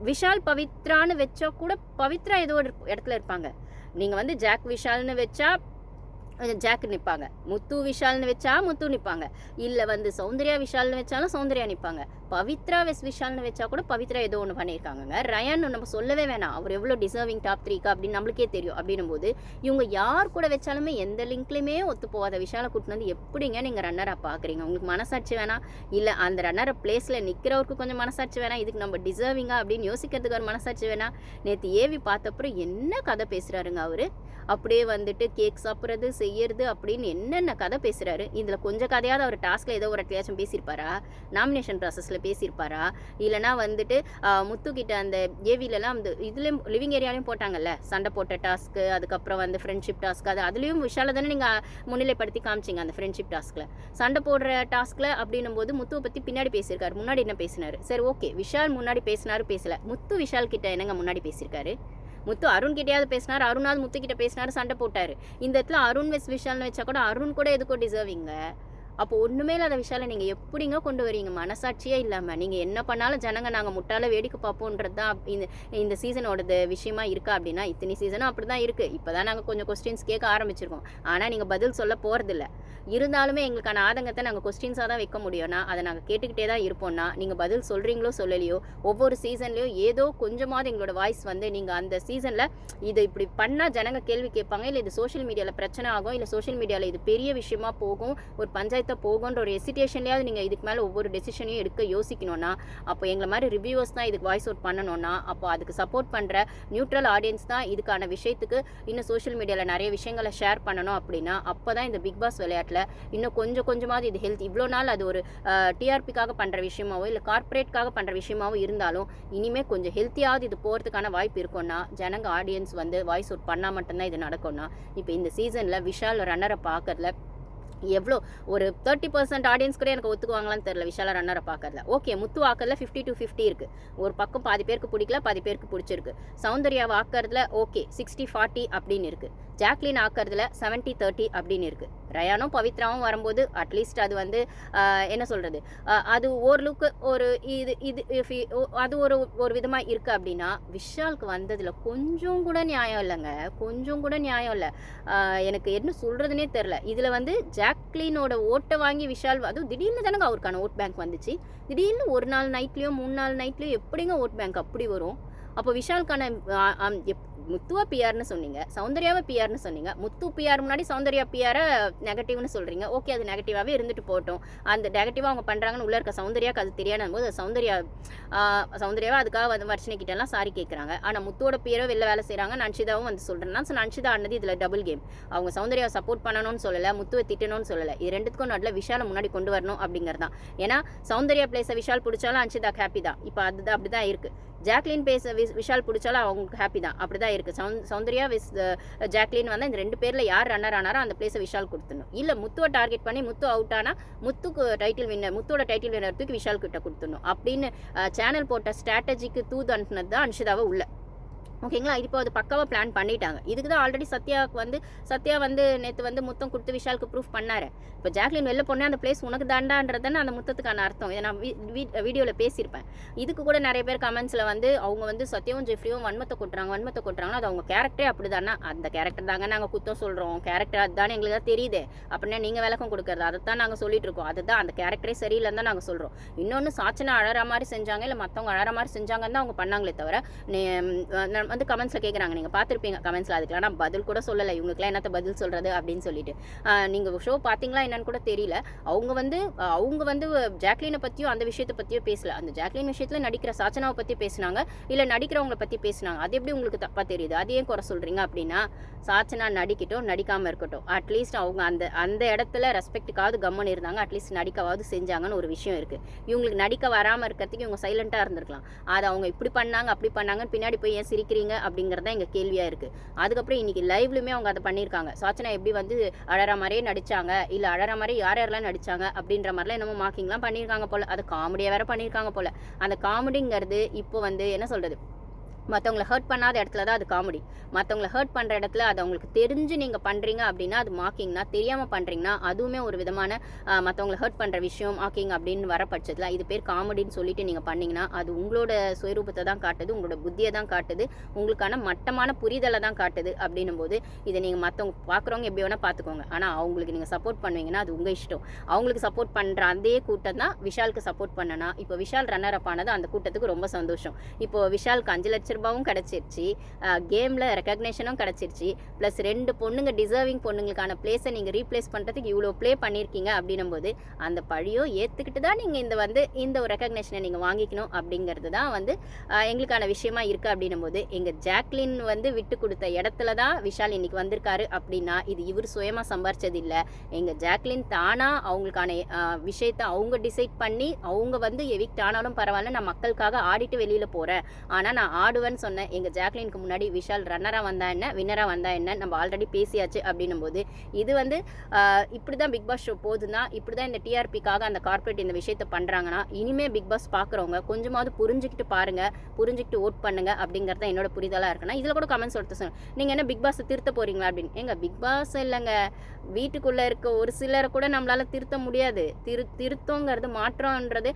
விஷால் பவித்ரான்னு வச்சா கூட பவித்ரா ஏதோ ஒரு இடத்துல இருப்பாங்க. நீங்கள் வந்து ஜாக் விஷால்னு வச்சா ஜாக்கு நிற்பாங்க. முத்து விஷால்னு வச்சா முத்து நிற்பாங்க. இல்லை வந்து சௌந்தர்யா விஷால்னு வச்சாலும் சௌந்தர்யா நிற்பாங்க. பவித்ரா வெஸ் விஷால்னு வச்சா கூட பவித்ரா ஏதோ ஒன்று பண்ணியிருக்காங்கங்க. ரயான் நம்ம சொல்லவே வேணாம். அவர் எவ்வளோ டிசர்விங் டாப் த்ரீக்கா அப்படின்னு நம்மளுக்கே தெரியும். அப்படின்னும் போது இவங்க யார் கூட வச்சாலுமே எந்த லிங்க்லையுமே ஒத்து போகாத விஷாலை கூட்டினு வந்து எப்படிங்க நீங்கள் ரன்னராக பார்க்குறீங்க உங்களுக்கு மனசாட்சி வேணாம். இல்லை அந்த ரன்னரை பிளேஸில் நிற்கிறவருக்கு கொஞ்சம் மனசாட்சி வேணாம். இதுக்கு நம்ம டிசர்விங்கா அப்படின்னு யோசிக்கிறதுக்கு ஒரு மனசாட்சி வேணாம். நேற்று ஏவி பார்த்தப்பறம் என்ன கதை பேசுகிறாருங்க அவர்? அப்படியே வந்துட்டு கேக் சாப்பிட்றது செய்யறது அப்படின்னு என்னென்ன கதை பேசுகிறாரு இதில் கொஞ்சம் கதையாவது அவர் டாஸ்கில் ஏதோ ஒரு அட்லியாச்சும் பேசியிருப்பாரா? நாமினேஷன் ப்ராசஸில் பேசியிருப்பாரா? இல்லைனா வந்துட்டு முத்துக்கிட்ட அந்த ஏவிலலாம் அந்த இதுலேயும் லிவிங் ஏரியாலையும் போட்டாங்கல்ல? சண்டை போட்ட டாஸ்க்கு அதுக்கப்புறம் வந்து ஃப்ரெண்ட்ஷிப் டாஸ்க் அது அதுலேயும் விஷால தானே நீங்கள் முன்னிலைப்படுத்தி காமிச்சிங்க அந்த ஃப்ரெண்ட்ஷிப் டாஸ்கில் சண்டை போடுற டாஸ்கில் அப்படின்னும் போது முத்துவை பற்றி பின்னாடி பேசியிருக்காரு முன்னாடி என்ன பேசினாரு? சரி ஓகே விஷால் முன்னாடி பேசினாரு பேசல. முத்து விஷால் கிட்ட என்னங்க முன்னாடி பேசியிருக்காரு? முத்து அருண் கிட்டயாவது பேசினார் அருணாவது முத்து கிட்ட பேசினாரு சண்டை போட்டாரு. இந்த இடத்துல அருண் வெஸ் விஷால்னு வச்சா கூட அருண் கூட எதுக்கோ டிசர்விங்க அப்போ ஒன்றுமே இல்லாத விஷயம் நீங்கள் எப்படிங்க கொண்டு வரீங்க? மனசாட்சியே இல்லாமல் நீங்கள் என்ன பண்ணாலும் ஜனங்க நாங்கள் முட்டால வேடிக்கை பார்ப்போன்றது தான் இந்த இந்த சீசனோடது விஷயமா இருக்கா அப்படின்னா இத்தனை சீசனும் அப்படி தான் இருக்குது இப்போ தான் நாங்கள் கொஞ்சம் கொஸ்டின்ஸ் கேட்க ஆரம்பிச்சிருக்கோம். ஆனால் நீங்கள் பதில் சொல்ல போகிறதில்ல இருந்தாலுமே எங்களுக்கான ஆதங்கத்தை நாங்கள் கொஸ்டின்ஸாக தான் வைக்க முடியும்னா அதை நாங்கள் கேட்டுக்கிட்டே தான் இருப்போம்னா நீங்கள் பதில் சொல்கிறீங்களோ சொல்லலையோ ஒவ்வொரு சீசன்லேயும் ஏதோ கொஞ்சமாவது எங்களோட வாய்ஸ் வந்து நீங்கள் அந்த சீசனில் இது இப்படி பண்ணால் ஜனங்க கேள்வி கேட்பாங்க இல்லை இது சோஷியல் மீடியாவில் பிரச்சனை ஆகும் இல்லை சோஷியல் மீடியாவில் இது பெரிய விஷயமா போகும் ஒரு பஞ்சாயத்து போகுன்ற ஒரு எசிட்டேஷன்லேயாவது நீங்கள் இதுக்கு மேலே ஒவ்வொரு டெசிஷனையும் எடுக்க யோசிக்கணும்னா அப்போ எங்களை மாதிரி ரிவ்யூவர்ஸ் தான் இதுக்கு வாய்ஸ் அவுட் பண்ணணும்னா அப்போ அதுக்கு சப்போர்ட் பண்ணுற நியூட்ரல் ஆடியன்ஸ் தான் இதுக்கான விஷயத்துக்கு இன்னும் சோஷியல் மீடியாவில் நிறைய விஷயங்களை ஷேர் பண்ணணும் அப்படின்னா அப்போ தான் இந்த பிக் பாஸ் விளையாட்டில் இன்னும் கொஞ்சம் கொஞ்சமாவது இது ஹெல்த் இவ்வளோ நாள் அது ஒரு டிஆர்பிக்காக பண்ணுற விஷயமாவோ இல்லை கார்ப்பரேட்காக பண்ணுற விஷயமாவோ இருந்தாலும் இனிமேல் கொஞ்சம் ஹெல்த்தியாவது இது போகிறதுக்கான வாய்ப்பு இருக்கும்னா ஜனங்க ஆடியன்ஸ் வந்து வாய்ஸ் அவுட் பண்ணால் மட்டும்தான் இது நடக்கும்னா இப்போ இந்த சீசனில் விஷால் ரன்னரை பார்க்கறதுல எவ்வளோ ஒரு தேர்ட்டி பர்சன்ட் ஆடியன்ஸ் கூட எனக்கு ஒத்துக்குவாங்களான்னு தெரில விஷால ரன்னரை பார்க்கறதுல. ஓகே முத்து ஆக்கறதுல ஃபிஃப்டி டு ஃபிஃப்டி இருக்குது ஒரு பக்கம் பாதி பேருக்கு பிடிக்கல பாதி பேருக்கு பிடிச்சிருக்கு. சௌந்தர்யாவை ஆக்கறதுல ஓகே சிக்ஸ்டி ஃபார்ட்டி அப்படின்னு இருக்குது ஜாக்லின் ஆக்கிறதுல செவன்ட்டி தேர்ட்டி அப்படின்னு இருக்குது ரயானும் பவித்ராவும் வரும்போது அட்லீஸ்ட் அது வந்து என்ன சொல்கிறது அது ஓரளவுக்கு ஒரு இது இது அது ஒரு ஒரு விதமாக இருக்குது அப்படின்னா விஷாலுக்கு வந்ததில் கொஞ்சம் கூட நியாயம் இல்லைங்க. கொஞ்சம் கூட நியாயம் இல்லை. எனக்கு என்ன சொல்கிறதுனே தெரில இதில் வந்து ஜாக்லினோட ஓட்டை வாங்கி விஷால் அதுவும் திடீர்னு தானங்க அவருக்கான ஓட் பேங்க் வந்துச்சு. திடீர்னு ஒரு நாள் நைட்லேயோ மூணு நாள் நைட்லேயோ எப்படிங்க ஓட் பேங்க் அப்படி வரும்? அப்போ விஷாலுக்கான எப் முத்துவா பிஆர்னு சொன்னீங்க சௌந்தர்யாவை பிஆர்னு சொன்னீங்க. முத்து பிஆர் முன்னாடி சௌந்தர்யா பிஆரை நெகட்டிவ்னு சொல்கிறீங்க ஓகே அது நெகட்டிவாகவே இருந்துட்டு போகட்டும். அந்த நெகட்டிவாக அவங்க பண்ணுறாங்கன்னு உள்ளே இருக்க சௌந்தர்யாக்கு அது தெரியாதும் போது சௌந்தர்யா சௌந்தர்யாவை அதுக்காக வந்து வர்ஷினி சாரி கேட்குறாங்க ஆனால் முத்துவோட பியரோ வெளில வேலை செய்கிறாங்க நன்ஷிதாவும் வந்து சொல்கிறேன்னா ஸோ நன்ஷிதா ஆனது இதில் டபுள் கேம் அவங்க சௌந்தர்யாவை சப்போர்ட் பண்ணணும்னு சொல்லலை முத்துவை திட்டணும்னு சொல்லலை. இது ரெண்டுத்துக்கும் நடுவில் விஷாலை முன்னாடி கொண்டு வரணும் அப்படிங்கிறது தான் ஏன்னா சௌந்தர்யா பிளேஸை விஷால் பிடிச்சாலும் அன்ஷிதா ஹாப்பி தான். இப்போ அதுதான் அப்படி தான் இருக்குது ஜாக்லின் பேச விஷ் விஷால் பிடிச்சாலும் அவங்களுக்கு ஹாப்பி தான். அப்படி தான் இருக்குது சௌந் சௌந்தர்யா விஸ் ஜாக்லின் வந்து இந்த ரெண்டு பேரில் யார் ரன்னர் ஆனாரோ அந்த பிளேஸை விஷால் கொடுத்துடணும். இல்லை முத்துவை டார்கெட் பண்ணி முத்து அவுட் ஆனால் முத்துக்கு டைட்டில் வின்னர் முத்தோட டைட்டில் வின்னர் தூக்கி விஷால் கிட்ட கொடுத்துடணும். அப்படின்னு சேனல் போட்ட ஸ்ட்ராட்டஜிக்கு தூது அனுப்புனது தான் அன்ஷிதாவை உள்ள. ஓகேங்களா? இப்போ அது பக்காவாக பிளான் பண்ணிட்டாங்க. இதுக்கு தான் ஆல்ரெடி சத்யாவுக்கு வந்து சத்யா வந்து நேற்று வந்து முத்தம் கொடுத்து விஷாலுக்கு ப்ரூஃப் பண்ணாரு. இப்போ ஜாக்லின் வெளில போனே அந்த பிளேஸ் உனக்கு தாண்டான்றது தானே அந்த முத்தத்துக்கான அர்த்தம். இதை நான் வீடியோவில் பேசியிருப்பேன். இதுக்கு கூட நிறைய பேர் கமெண்ட்ஸில் வந்து அவங்க வந்து சத்யாவும் ஜெஃப்ரியும் வன்மத்தை கொட்டுறாங்க வன்மத்தை கொட்டுறாங்கன்னா அது அவங்க கேரக்டரே அப்படி தானே அந்த கேரக்டர் தாங்க நாங்கள் குத்தம் சொல்கிறோம் கேரக்டர் அதுதானே எங்களுக்கு தான் தெரியுது. அப்படின்னா நீங்கள் விளக்கம் கொடுக்குறது. அதை தான் நாங்கள் சொல்லிட்டு இருக்கோம். அதுதான் அந்த கேரக்டரே சரியில்லைன்னு தான் நாங்கள் சொல்கிறோம் இன்னொன்று சாச்சனை அழகிற மாதிரி செஞ்சாங்க இல்லை மற்றவங்க அழகிற மாதிரி செஞ்சாங்கன்னு தான் அவங்க பண்ணாங்களே தவிர வந்து கமெண்ட்ஸில் கேட்குறாங்க நீங்கள் பார்த்துருப்பீங்க. கமெண்ட்ஸில் அதுக்கெலாம் நான் பதில் கூட சொல்லலை. இவங்களுக்குலாம் என்னத்த பதில் சொல்கிறது அப்படின்னு சொல்லிட்டு. நீங்கள் ஷோ பார்த்தீங்களா என்னன்னு கூட தெரியல. அவங்க வந்து அவங்க வந்து ஜாக்லினை பற்றியும் அந்த விஷயத்தை பற்றியும் பேசல. அந்த ஜாக்லின் விஷயத்தில் நடிக்கிற சாச்சனாவை பற்றி பேசுனாங்க. இல்லை நடிக்கிறவங்கள பற்றி பேசுனாங்க. அது எப்படி உங்களுக்கு தப்பாக தெரியுது? அது ஏன் குறை சொல்கிறீங்க அப்படின்னா சாச்சனா நடிக்கட்டும் நடிக்காமல் இருக்கட்டும். அட்லீஸ்ட் அவங்க அந்த அந்த இடத்துல ரெஸ்பெக்ட்டுக்காவது கம்மன் இருந்தாங்க. அட்லீஸ்ட் நடிக்கவாவது செஞ்சாங்கன்னு ஒரு விஷயம் இருக்குது இவங்களுக்கு நடிக்க வராமல் இருக்கிறதுக்கு இவங்க சைலண்ட்டாக இருந்திருக்கலாம். அதை அவங்க இப்படி பண்ணாங்க அப்படி பண்ணாங்கன்னு பின்னாடி போய் ஏன் சிரிக்கிறீங்க? அப்படிங்கிறது தான் எங்கள் கேள்வியாக இருக்குது அதுக்கப்புறம் இன்னைக்கு லைவ்லையுமே அவங்க அதை பண்ணியிருக்காங்க. சாச்சனா எப்படி வந்து அழற மாதிரியே நடிச்சாங்க? இல்லை அழற மாதிரி யார் யாரெல்லாம் நடிச்சாங்க? அப்படின்ற மாதிரிலாம் என்னமோ மார்க்கிங்லாம் பண்ணியிருக்காங்க போல். அது காமெடியாக வேற பண்ணியிருக்காங்க போல். அந்த காமெடிங்கிறது இப்போ வந்து என்ன சொல்கிறது மற்றவங்கள ஹர்ட் பண்ணாத இடத்துல தான் அது காமெடி மற்றவங்கள ஹர்ட் பண்ணுற இடத்துல அது அவங்களுக்கு தெரிஞ்சு நீங்கள் பண்ணுறீங்க அப்படின்னா அது மாக்கிங்னா தெரியாமல் பண்ணுறீங்கன்னா அதுவுமே ஒரு விதமான மற்றவங்கள ஹர்ட் பண்ணுற விஷயம் மாக்கிங் அப்படின்னு வர பட்சத்தில் இது பேர் காமெடின்னு சொல்லிட்டு நீங்கள் பண்ணிங்கன்னா அது உங்களோட சுயரூபத்தை தான் காட்டுது உங்களோட புத்தியை தான் காட்டுது உங்களுக்கான மட்டமான புரிதலை தான் காட்டுது அப்படின்னும் போது இதை நீங்கள் மற்றவங்க பார்க்குறவங்க எப்படி வேணால் பார்த்துக்கோங்க ஆனால் அவங்களுக்கு நீங்கள் சப்போர்ட் பண்ணுவீங்கன்னா அது உங்கள் இஷ்டம். அவங்களுக்கு சப்போர்ட் பண்ணுற அதே கூட்டம் தான் விஷாலுக்கு சப்போர்ட் பண்ணனா. இப்போ விஷால் ரன்னர் அப் ஆனது அந்த கூட்டத்துக்கு ரொம்ப சந்தோஷம். இப்போ விஷாலுக்கு அஞ்சு லட்சம் லட்ச ரூபாவும் கிடச்சிருச்சு கேமில் ரெக்கக்னேஷனும் கிடச்சிருச்சு. ப்ளஸ் ரெண்டு பொண்ணுங்க டிசர்விங் பொண்ணுங்களுக்கான பிளேஸை நீங்கள் ரீப்ளேஸ் பண்ணுறதுக்கு இவ்வளோ ப்ளே பண்ணியிருக்கீங்க அப்படின்னும் போது அந்த பழியோ ஏற்றுக்கிட்டு தான் நீங்கள் இந்த வந்து இந்த ஒரு ரெக்கக்னேஷனை நீங்கள் வாங்கிக்கணும் அப்படிங்கிறது தான் வந்து எங்களுக்கான விஷயமா இருக்குது அப்படின்னும் போது எங்கள் ஜாக்லின் வந்து விட்டு கொடுத்த இடத்துல தான் விஷால் இன்னைக்கு வந்திருக்காரு அப்படின்னா இது இவர் சுயமாக சம்பாரிச்சது இல்லை. எங்கள் ஜாக்லின் தானாக அவங்களுக்கான விஷயத்தை அவங்க டிசைட் பண்ணி அவங்க வந்து எவிக்ட் ஆனாலும் பரவாயில்ல நான் மக்களுக்காக ஆடிட்டு வெளியில் போகிறேன் ஆனால் நான் வருவேன்னு சொன்னேன். எங்கள் ஜாக்லினுக்கு முன்னாடி விஷால் ரன்னராக வந்தா என்ன வின்னராக வந்தா என்ன நம்ம ஆல்ரெடி பேசியாச்சு அப்படின்னும் போது இது வந்து இப்படி தான் பிக் பாஸ் ஷோ போதுன்னா இப்படி தான் இந்த டிஆர்பிக்காக அந்த கார்ப்பரேட் இந்த விஷயத்தை பண்ணுறாங்கன்னா இனிமே பிக் பாஸ் பார்க்குறவங்க கொஞ்சமாவது புரிஞ்சுக்கிட்டு பாருங்க புரிஞ்சுக்கிட்டு ஓட் பண்ணுங்க அப்படிங்கிறத என்னோட புரிதலாக இருக்குன்னா இதில் கூட கமெண்ட்ஸ் எடுத்து சொன்னேன் நீங்கள் என்ன பிக் பாஸை திருத்த போறீங்களா அப்படின்னு? எங்க பிக் பாஸ் இல்லைங்க. வீட்டுக்குள்ளே இருக்க ஒரு சிலரை கூட நம்மளால திருத்த முடியாது. திரு திருத்தங்கிறது மாற்றம்ன்றது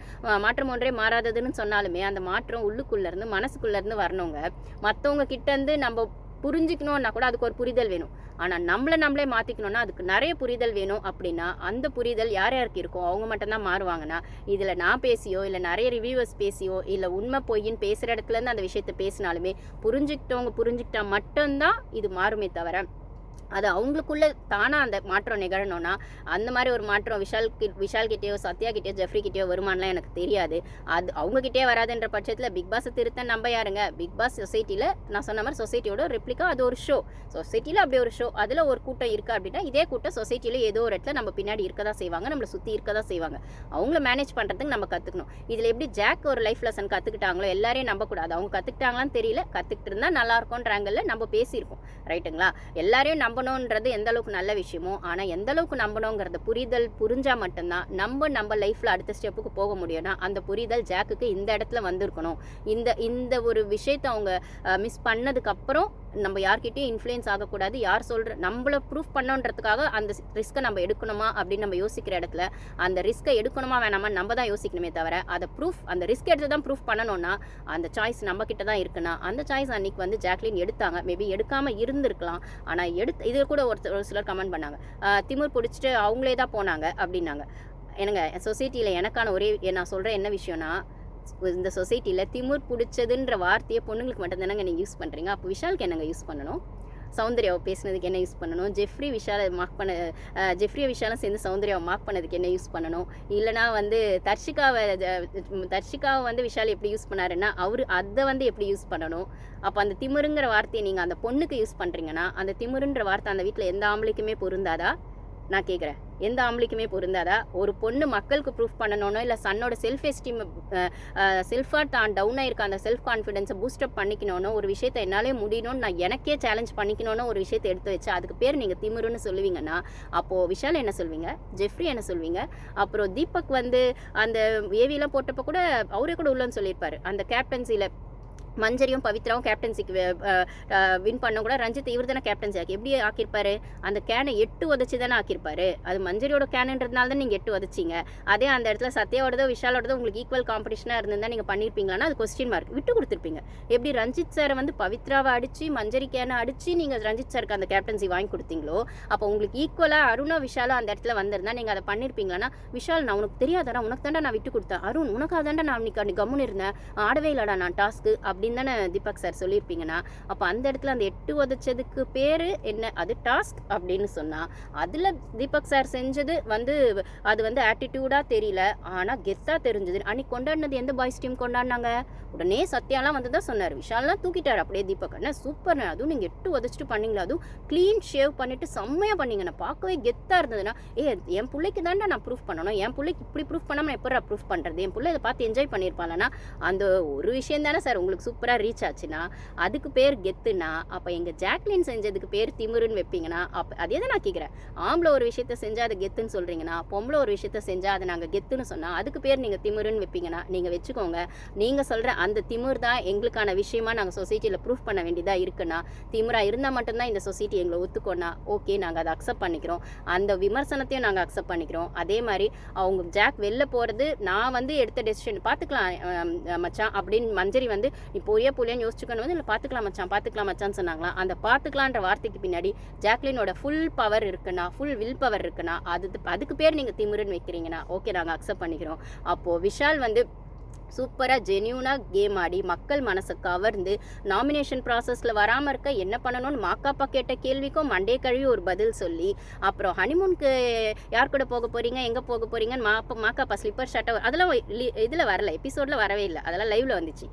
மாற்றம் ஒன்றே மாறாததுன்னு சொன்னாலுமே அந்த மாற்றம் உள்ளுக்குள்ள இருந்து மனசுக்குள்ள மாறணுங்க மற்றவங்க கிட்டேருந்து நம்ம புரிஞ்சுக்கணும்னா கூட அதுக்கு ஒரு புரிதல் வேணும். ஆனால் நம்மளை நம்மளே மாற்றிக்கணும்னா அதுக்கு நிறைய புரிதல் வேணும் அப்படின்னா அந்த புரிதல் யார் யாருக்கு இருக்கும் அவங்க மட்டும்தான் மாறுவாங்கன்னா இதில் நான் பேசியோ இல்லை நிறைய ரிவ்யூவர்ஸ் பேசியோ இல்லை உண்மை பொய்ன்னு பேசுகிற இடத்துலேருந்து அந்த விஷயத்தை பேசினாலுமே புரிஞ்சுக்கிட்டவங்க புரிஞ்சுக்கிட்டா மட்டும்தான் இது மாறுமே தவிர அது அவங்களுக்குள்ள தானாக அந்த மாற்றம் நிகழணும்னா அந்த மாதிரி ஒரு மாற்றம் விஷால் கி விஷால் கிட்டேயோ சத்யா கிட்டேயோ ஜெஃப்ரி கிட்டேயோ வருமானலாம் எனக்கு தெரியாது. அது அவங்ககிட்டே வராதுன்ற பட்சத்தில் பிக் பாஸை திருத்த நம்ப யாருங்க? பிக் பாஸ் சொசைட்டியில் நான் சொன்ன மாதிரி சொசைட்டியோட ரெப்ளிக்கா அது ஒரு ஷோ. சொசைட்டியில் அப்படி ஒரு ஷோ. அதில் ஒரு கூட்டம் இருக்குது அப்படின்னா இதே கூட்டம் சொசைட்டியில் ஏதோ ஒரு இடத்துல நம்ம பின்னாடி இருக்க தான் செய்வாங்க நம்மளை சுற்றி இருக்க தான் செய்வாங்க. அவங்கள மேனேஜ் பண்ணுறதுக்கு நம்ம கற்றுக்கணும் இதில் எப்படி ஜாக் ஒரு லைஃப் லெசன் கற்றுக்கிட்டாங்களோ எல்லாரையும் நம்பக்கூடாது அவங்க கற்றுக்கிட்டாங்களான்னு தெரியல. கற்றுக்கிட்டு இருந்தால் நல்லா இருக்கும்ன்ற ஆங்கிளில் நம்ம பேசியிருக்கோம் ரைட்டுங்களா எல்லாரையும் நம்பணுன்றது எந்த அளவுக்கு நல்ல விஷயமோ ஆனால் எந்த அளவுக்கு நம்பணுங்கிறத புரிதல் புரிஞ்சால் மட்டும்தான் நம்ம நம்ம லைஃப்பில் அடுத்த ஸ்டெப்புக்கு போக முடியும்னா அந்த புரிதல் ஜாக்குக்கு இந்த இடத்துல வந்திருக்கணும். இந்த இந்த ஒரு விஷயத்தை அவங்க மிஸ் பண்ணதுக்கப்புறம் நம்ம யார்கிட்டயும் இன்ஃப்ளூயன்ஸ் ஆகக்கூடாது. யார் சொல்கிற நம்மளை ப்ரூஃப் பண்ணோன்றதுக்காக அந்த ரிஸ்க்கை நம்ம எடுக்கணுமா அப்படின்னு நம்ம யோசிக்கிற இடத்துல அந்த ரிஸ்க்கை எடுக்கணுமா வேணாமா நம்ம தான் யோசிக்கணுமே தவிர அதை ப்ரூஃப் அந்த ரிஸ்க் எடுத்து தான் ப்ரூஃப் பண்ணணும்னா அந்த சாய்ஸ் நம்மக்கிட்ட தான் இருக்குன்னா அந்த சாய்ஸ் அன்னைக்கு வந்து ஜாக்லின் எடுத்தாங்க. மேபி எடுக்காமல் இருந்திருக்கலாம். ஆனால் எடுத்து இது கூட ஒருத்தர் ஒரு சிலர் கமெண்ட் பண்ணாங்க. திமிர் பிடிச்சிட்டு அவங்களே தான் போனாங்க அப்படின்னாங்க. என்னங்க சொசைட்டியில் எனக்கான ஒரே நான் சொல்கிறேன் என்ன விஷயம்னா இந்த சொசைட்டியில் திமிர் பிடிச்சதுன்ற வார்த்தையை பொண்ணுங்களுக்கு மட்டும்தானங்க நீங்கள் யூஸ் பண்ணுறீங்க அப்போ விஷாலுக்கு என்னங்க யூஸ் பண்ணணும்? சௌந்தர்யாவை பேசினதுக்கு என்ன யூஸ் பண்ணணும்? ஜெஃப்ரி விஷாலை மார்க் பண்ண அஹ், ஜெஃப்ரியை விஷாலும் சேர்ந்து சௌந்தர்யாவை மார்க் பண்ணதுக்கு என்ன யூஸ் பண்ணணும்? இல்லைனா வந்து தர்ஷிகாவை தர்ஷிகாவை வந்து விஷால் எப்படி யூஸ் பண்ணாருன்னா அவர் அதை வந்து எப்படி யூஸ் பண்ணணும்? அப்போ அந்த திமிருங்கிற வார்த்தையை நீங்கள் அந்த பொண்ணுக்கு யூஸ் பண்ணுறீங்கன்னா அந்த திமிருன்ற வார்த்தை அந்த வீட்டில் எந்த ஆம்பளைக்குமே பொருந்தாதா? நான் கேட்குறேன் எந்த ஆம்பளைக்குமே பொருந்தாதா? ஒரு பொண்ணு மக்களுக்கு ப்ரூஃப் பண்ணணும்னோ இல்லை சன்னோட செல்ஃப் எஸ்டீம் செல்ஃபாக தான் டவுன் ஆயிருக்க அந்த செல்ஃப் கான்ஃபிடென்ஸை பூஸ்டப் பண்ணிக்கணும்னு ஒரு விஷயத்தை என்னாலே முடியணும்னு நான் எனக்கே சேலஞ்ச் பண்ணிக்கணும்னு ஒரு விஷயத்தை எடுத்து வச்சு அதுக்கு பேர் நீங்கள் திமிருன்னு சொல்லுவீங்கன்னா அப்போது விஷால் என்ன சொல்வீங்க? ஜெஃப்ரி என்ன சொல்வீங்க? அப்புறம் தீபக் வந்து அந்த ஏவிலாம் போட்டப்போ கூட அவரே கூட உள்ளன்னு சொல்லியிருப்பார். அந்த கேப்டன்சியில் மஞ்சரியும் பவித்ராவும் கேப்டன்சிக்கு வின் பண்ண கூட ரஞ்சித் இவர் தானே கேப்டன்சி ஆக்கி எப்படி ஆக்கியிருப்பாரு? அந்த கேனை எட்டு உதச்சி தானே ஆக்கியிருப்பாரு. அது மஞ்சரியோட கேனுன்றதுனால தான் நீங்கள் எட்டு உதச்சிங்க. அதே அந்த இடத்துல சத்யாவோடதோ விஷாலோடதோ உங்களுக்கு ஈக்குவல் காம்படிஷனாக இருந்தால் நீங்கள் பண்ணியிருப்பீங்களான்னா அது கொஸ்டின் மார்க் விட்டு கொடுத்துருப்பீங்க. எப்படி ரஞ்சித் சாரை வந்து பவித்ராவை அடித்து மஞ்சரி கேனை அடித்து நீங்கள் ரஞ்சித் சாருக்கு அந்த கேப்டன்சி வாங்கி கொடுத்தீங்களோ அப்போ உங்களுக்கு ஈக்குவலாக அருணா விஷாலும் அந்த இடத்துல வந்திருந்தா நீங்கள் அதை பண்ணியிருப்பீங்களான்னா விஷால் நான் உனக்கு தெரியாதடா உனக்கு தாண்டா நான் விட்டு கொடுத்தேன். அருண் உனக்காக தாண்டா நான் இன்னைக்கு அன்னைக்கு கம்முன்னு இருந்தேன். ஆடவே இல்லைடா நான் டாஸ்க்கு அப்படி அப்படின்னு தானே தீபக் சார் சொல்லியிருப்பீங்கன்னா அப்போ அந்த இடத்துல அந்த எட்டு உதச்சதுக்கு பேர் என்ன? அது டாஸ்க் அப்படின்னு சொன்னால் அதில் தீபக் சார் செஞ்சது வந்து அது வந்து ஆட்டிடியூடாக தெரியல. ஆனால் கெத்தாக தெரிஞ்சது. அன்னைக்கு கொண்டாடினது எந்த பாய்ஸ் டீம் கொண்டாடினாங்க? உடனே சத்யாலாம் வந்து தான் சொன்னார். விஷால்லாம் தூக்கிட்டார். அப்படியே தீபக் அண்ணா சூப்பர் அதுவும் நீங்கள் எட்டு உதச்சிட்டு பண்ணீங்களா அதுவும் க்ளீன் ஷேவ் பண்ணிட்டு செம்மையாக பண்ணீங்க. நான் பார்க்கவே கெத்தாக இருந்ததுன்னா ஏ என் பிள்ளைக்கு தாண்டா நான் ப்ரூஃப் பண்ணணும். என் பிள்ளைக்கு இப்படி ப்ரூஃப் பண்ணாமல் நான் எப்போ ப்ரூஃப் பண்ணுறது என் பிள்ளை இதை பார்த்து என்ஜாய் பண்ணியிருப்பாங்கன்னா அந்த ஒரு விஷயம் தானே சார் உங்களுக்கு சூப்பர் சூப்பராக ரீச் ஆச்சுன்னா அதுக்கு பேர் கெத்துனா அப்போ எங்கள் ஜாக்லின் செஞ்சதுக்கு பேர் திமிருன்னு வைப்பீங்கன்னா அப்போ அதே தான் நான் கேட்குறேன் ஆம்பளை ஒரு விஷயத்த செஞ்சால் அது கெத்துன்னு சொல்கிறீங்கன்னா பொம்பளை ஒரு விஷயத்த செஞ்சால் அதை நாங்கள் கெத்துன்னு சொன்னால் அதுக்கு பேர் நீங்கள் திமிருன்னு வைப்பீங்கன்னா நீங்கள் வச்சுக்கோங்க. நீங்கள் சொல்கிற அந்த திமிர் தான் எங்களுக்கான விஷயமா நாங்கள் சொசைட்டியில் ப்ரூஃப் பண்ண வேண்டியதாக இருக்குன்னா திமிராக இருந்தால் மட்டும்தான் இந்த சொசைட்டி எங்களை ஒத்துக்கோன்னா ஓகே நாங்கள் அதை அக்செப்ட் பண்ணிக்கிறோம். அந்த விமர்சனத்தையும் நாங்கள் அக்செப்ட் பண்ணிக்கிறோம். அதே மாதிரி அவங்க ஜாக் வெளில போகிறது நான் வந்து எடுத்த டெசிஷன் பார்த்துக்கலாம் மச்சான் அப்படின்னு மஞ்சரி வந்து நீ ஒரே போலியான்னு யோசிச்சுக்கணும் வந்து இல்லை பார்த்துக்கலாம் மச்சான் பார்த்துக்கலாம் மச்சான்னு சொன்னாங்களா? அந்த பார்த்துக்கலான்ற வார்த்தைக்கு பின்னாடி ஜாக்லினோட ஃபுல் பவர் இருக்குன்னா ஃபுல் வில் பவர் இருக்குன்னா அது அதுக்கு பேர் நீங்கள் திமிருன்னு வைக்கிறீங்கன்னா ஓகே நாங்கள் அக்செப்ட் பண்ணிக்கிறோம். அப்போது விஷால் வந்து சூப்பராக ஜென்யூனாக கேம் ஆடி மக்கள் மனசை கவர்ந்து நாமினேஷன் ப்ராசஸில் வராமல் இருக்க என்ன பண்ணணும்னு மாக்காப்பா கேட்ட கேள்விக்கும் மண்டே கழுவி ஒரு பதில் சொல்லி அப்புறம் ஹனிமூனுக்கு யார் கூட போக போகிறீங்க எங்கே போக போகிறீங்கன்னு மாப்பா மாக்காப்பா ஸ்லிப்பர் ஷர்ட்டை அதெல்லாம் இதில் வரல எபிசோடில் வரவே இல்லை அதெல்லாம் லைவில் வந்துச்சு.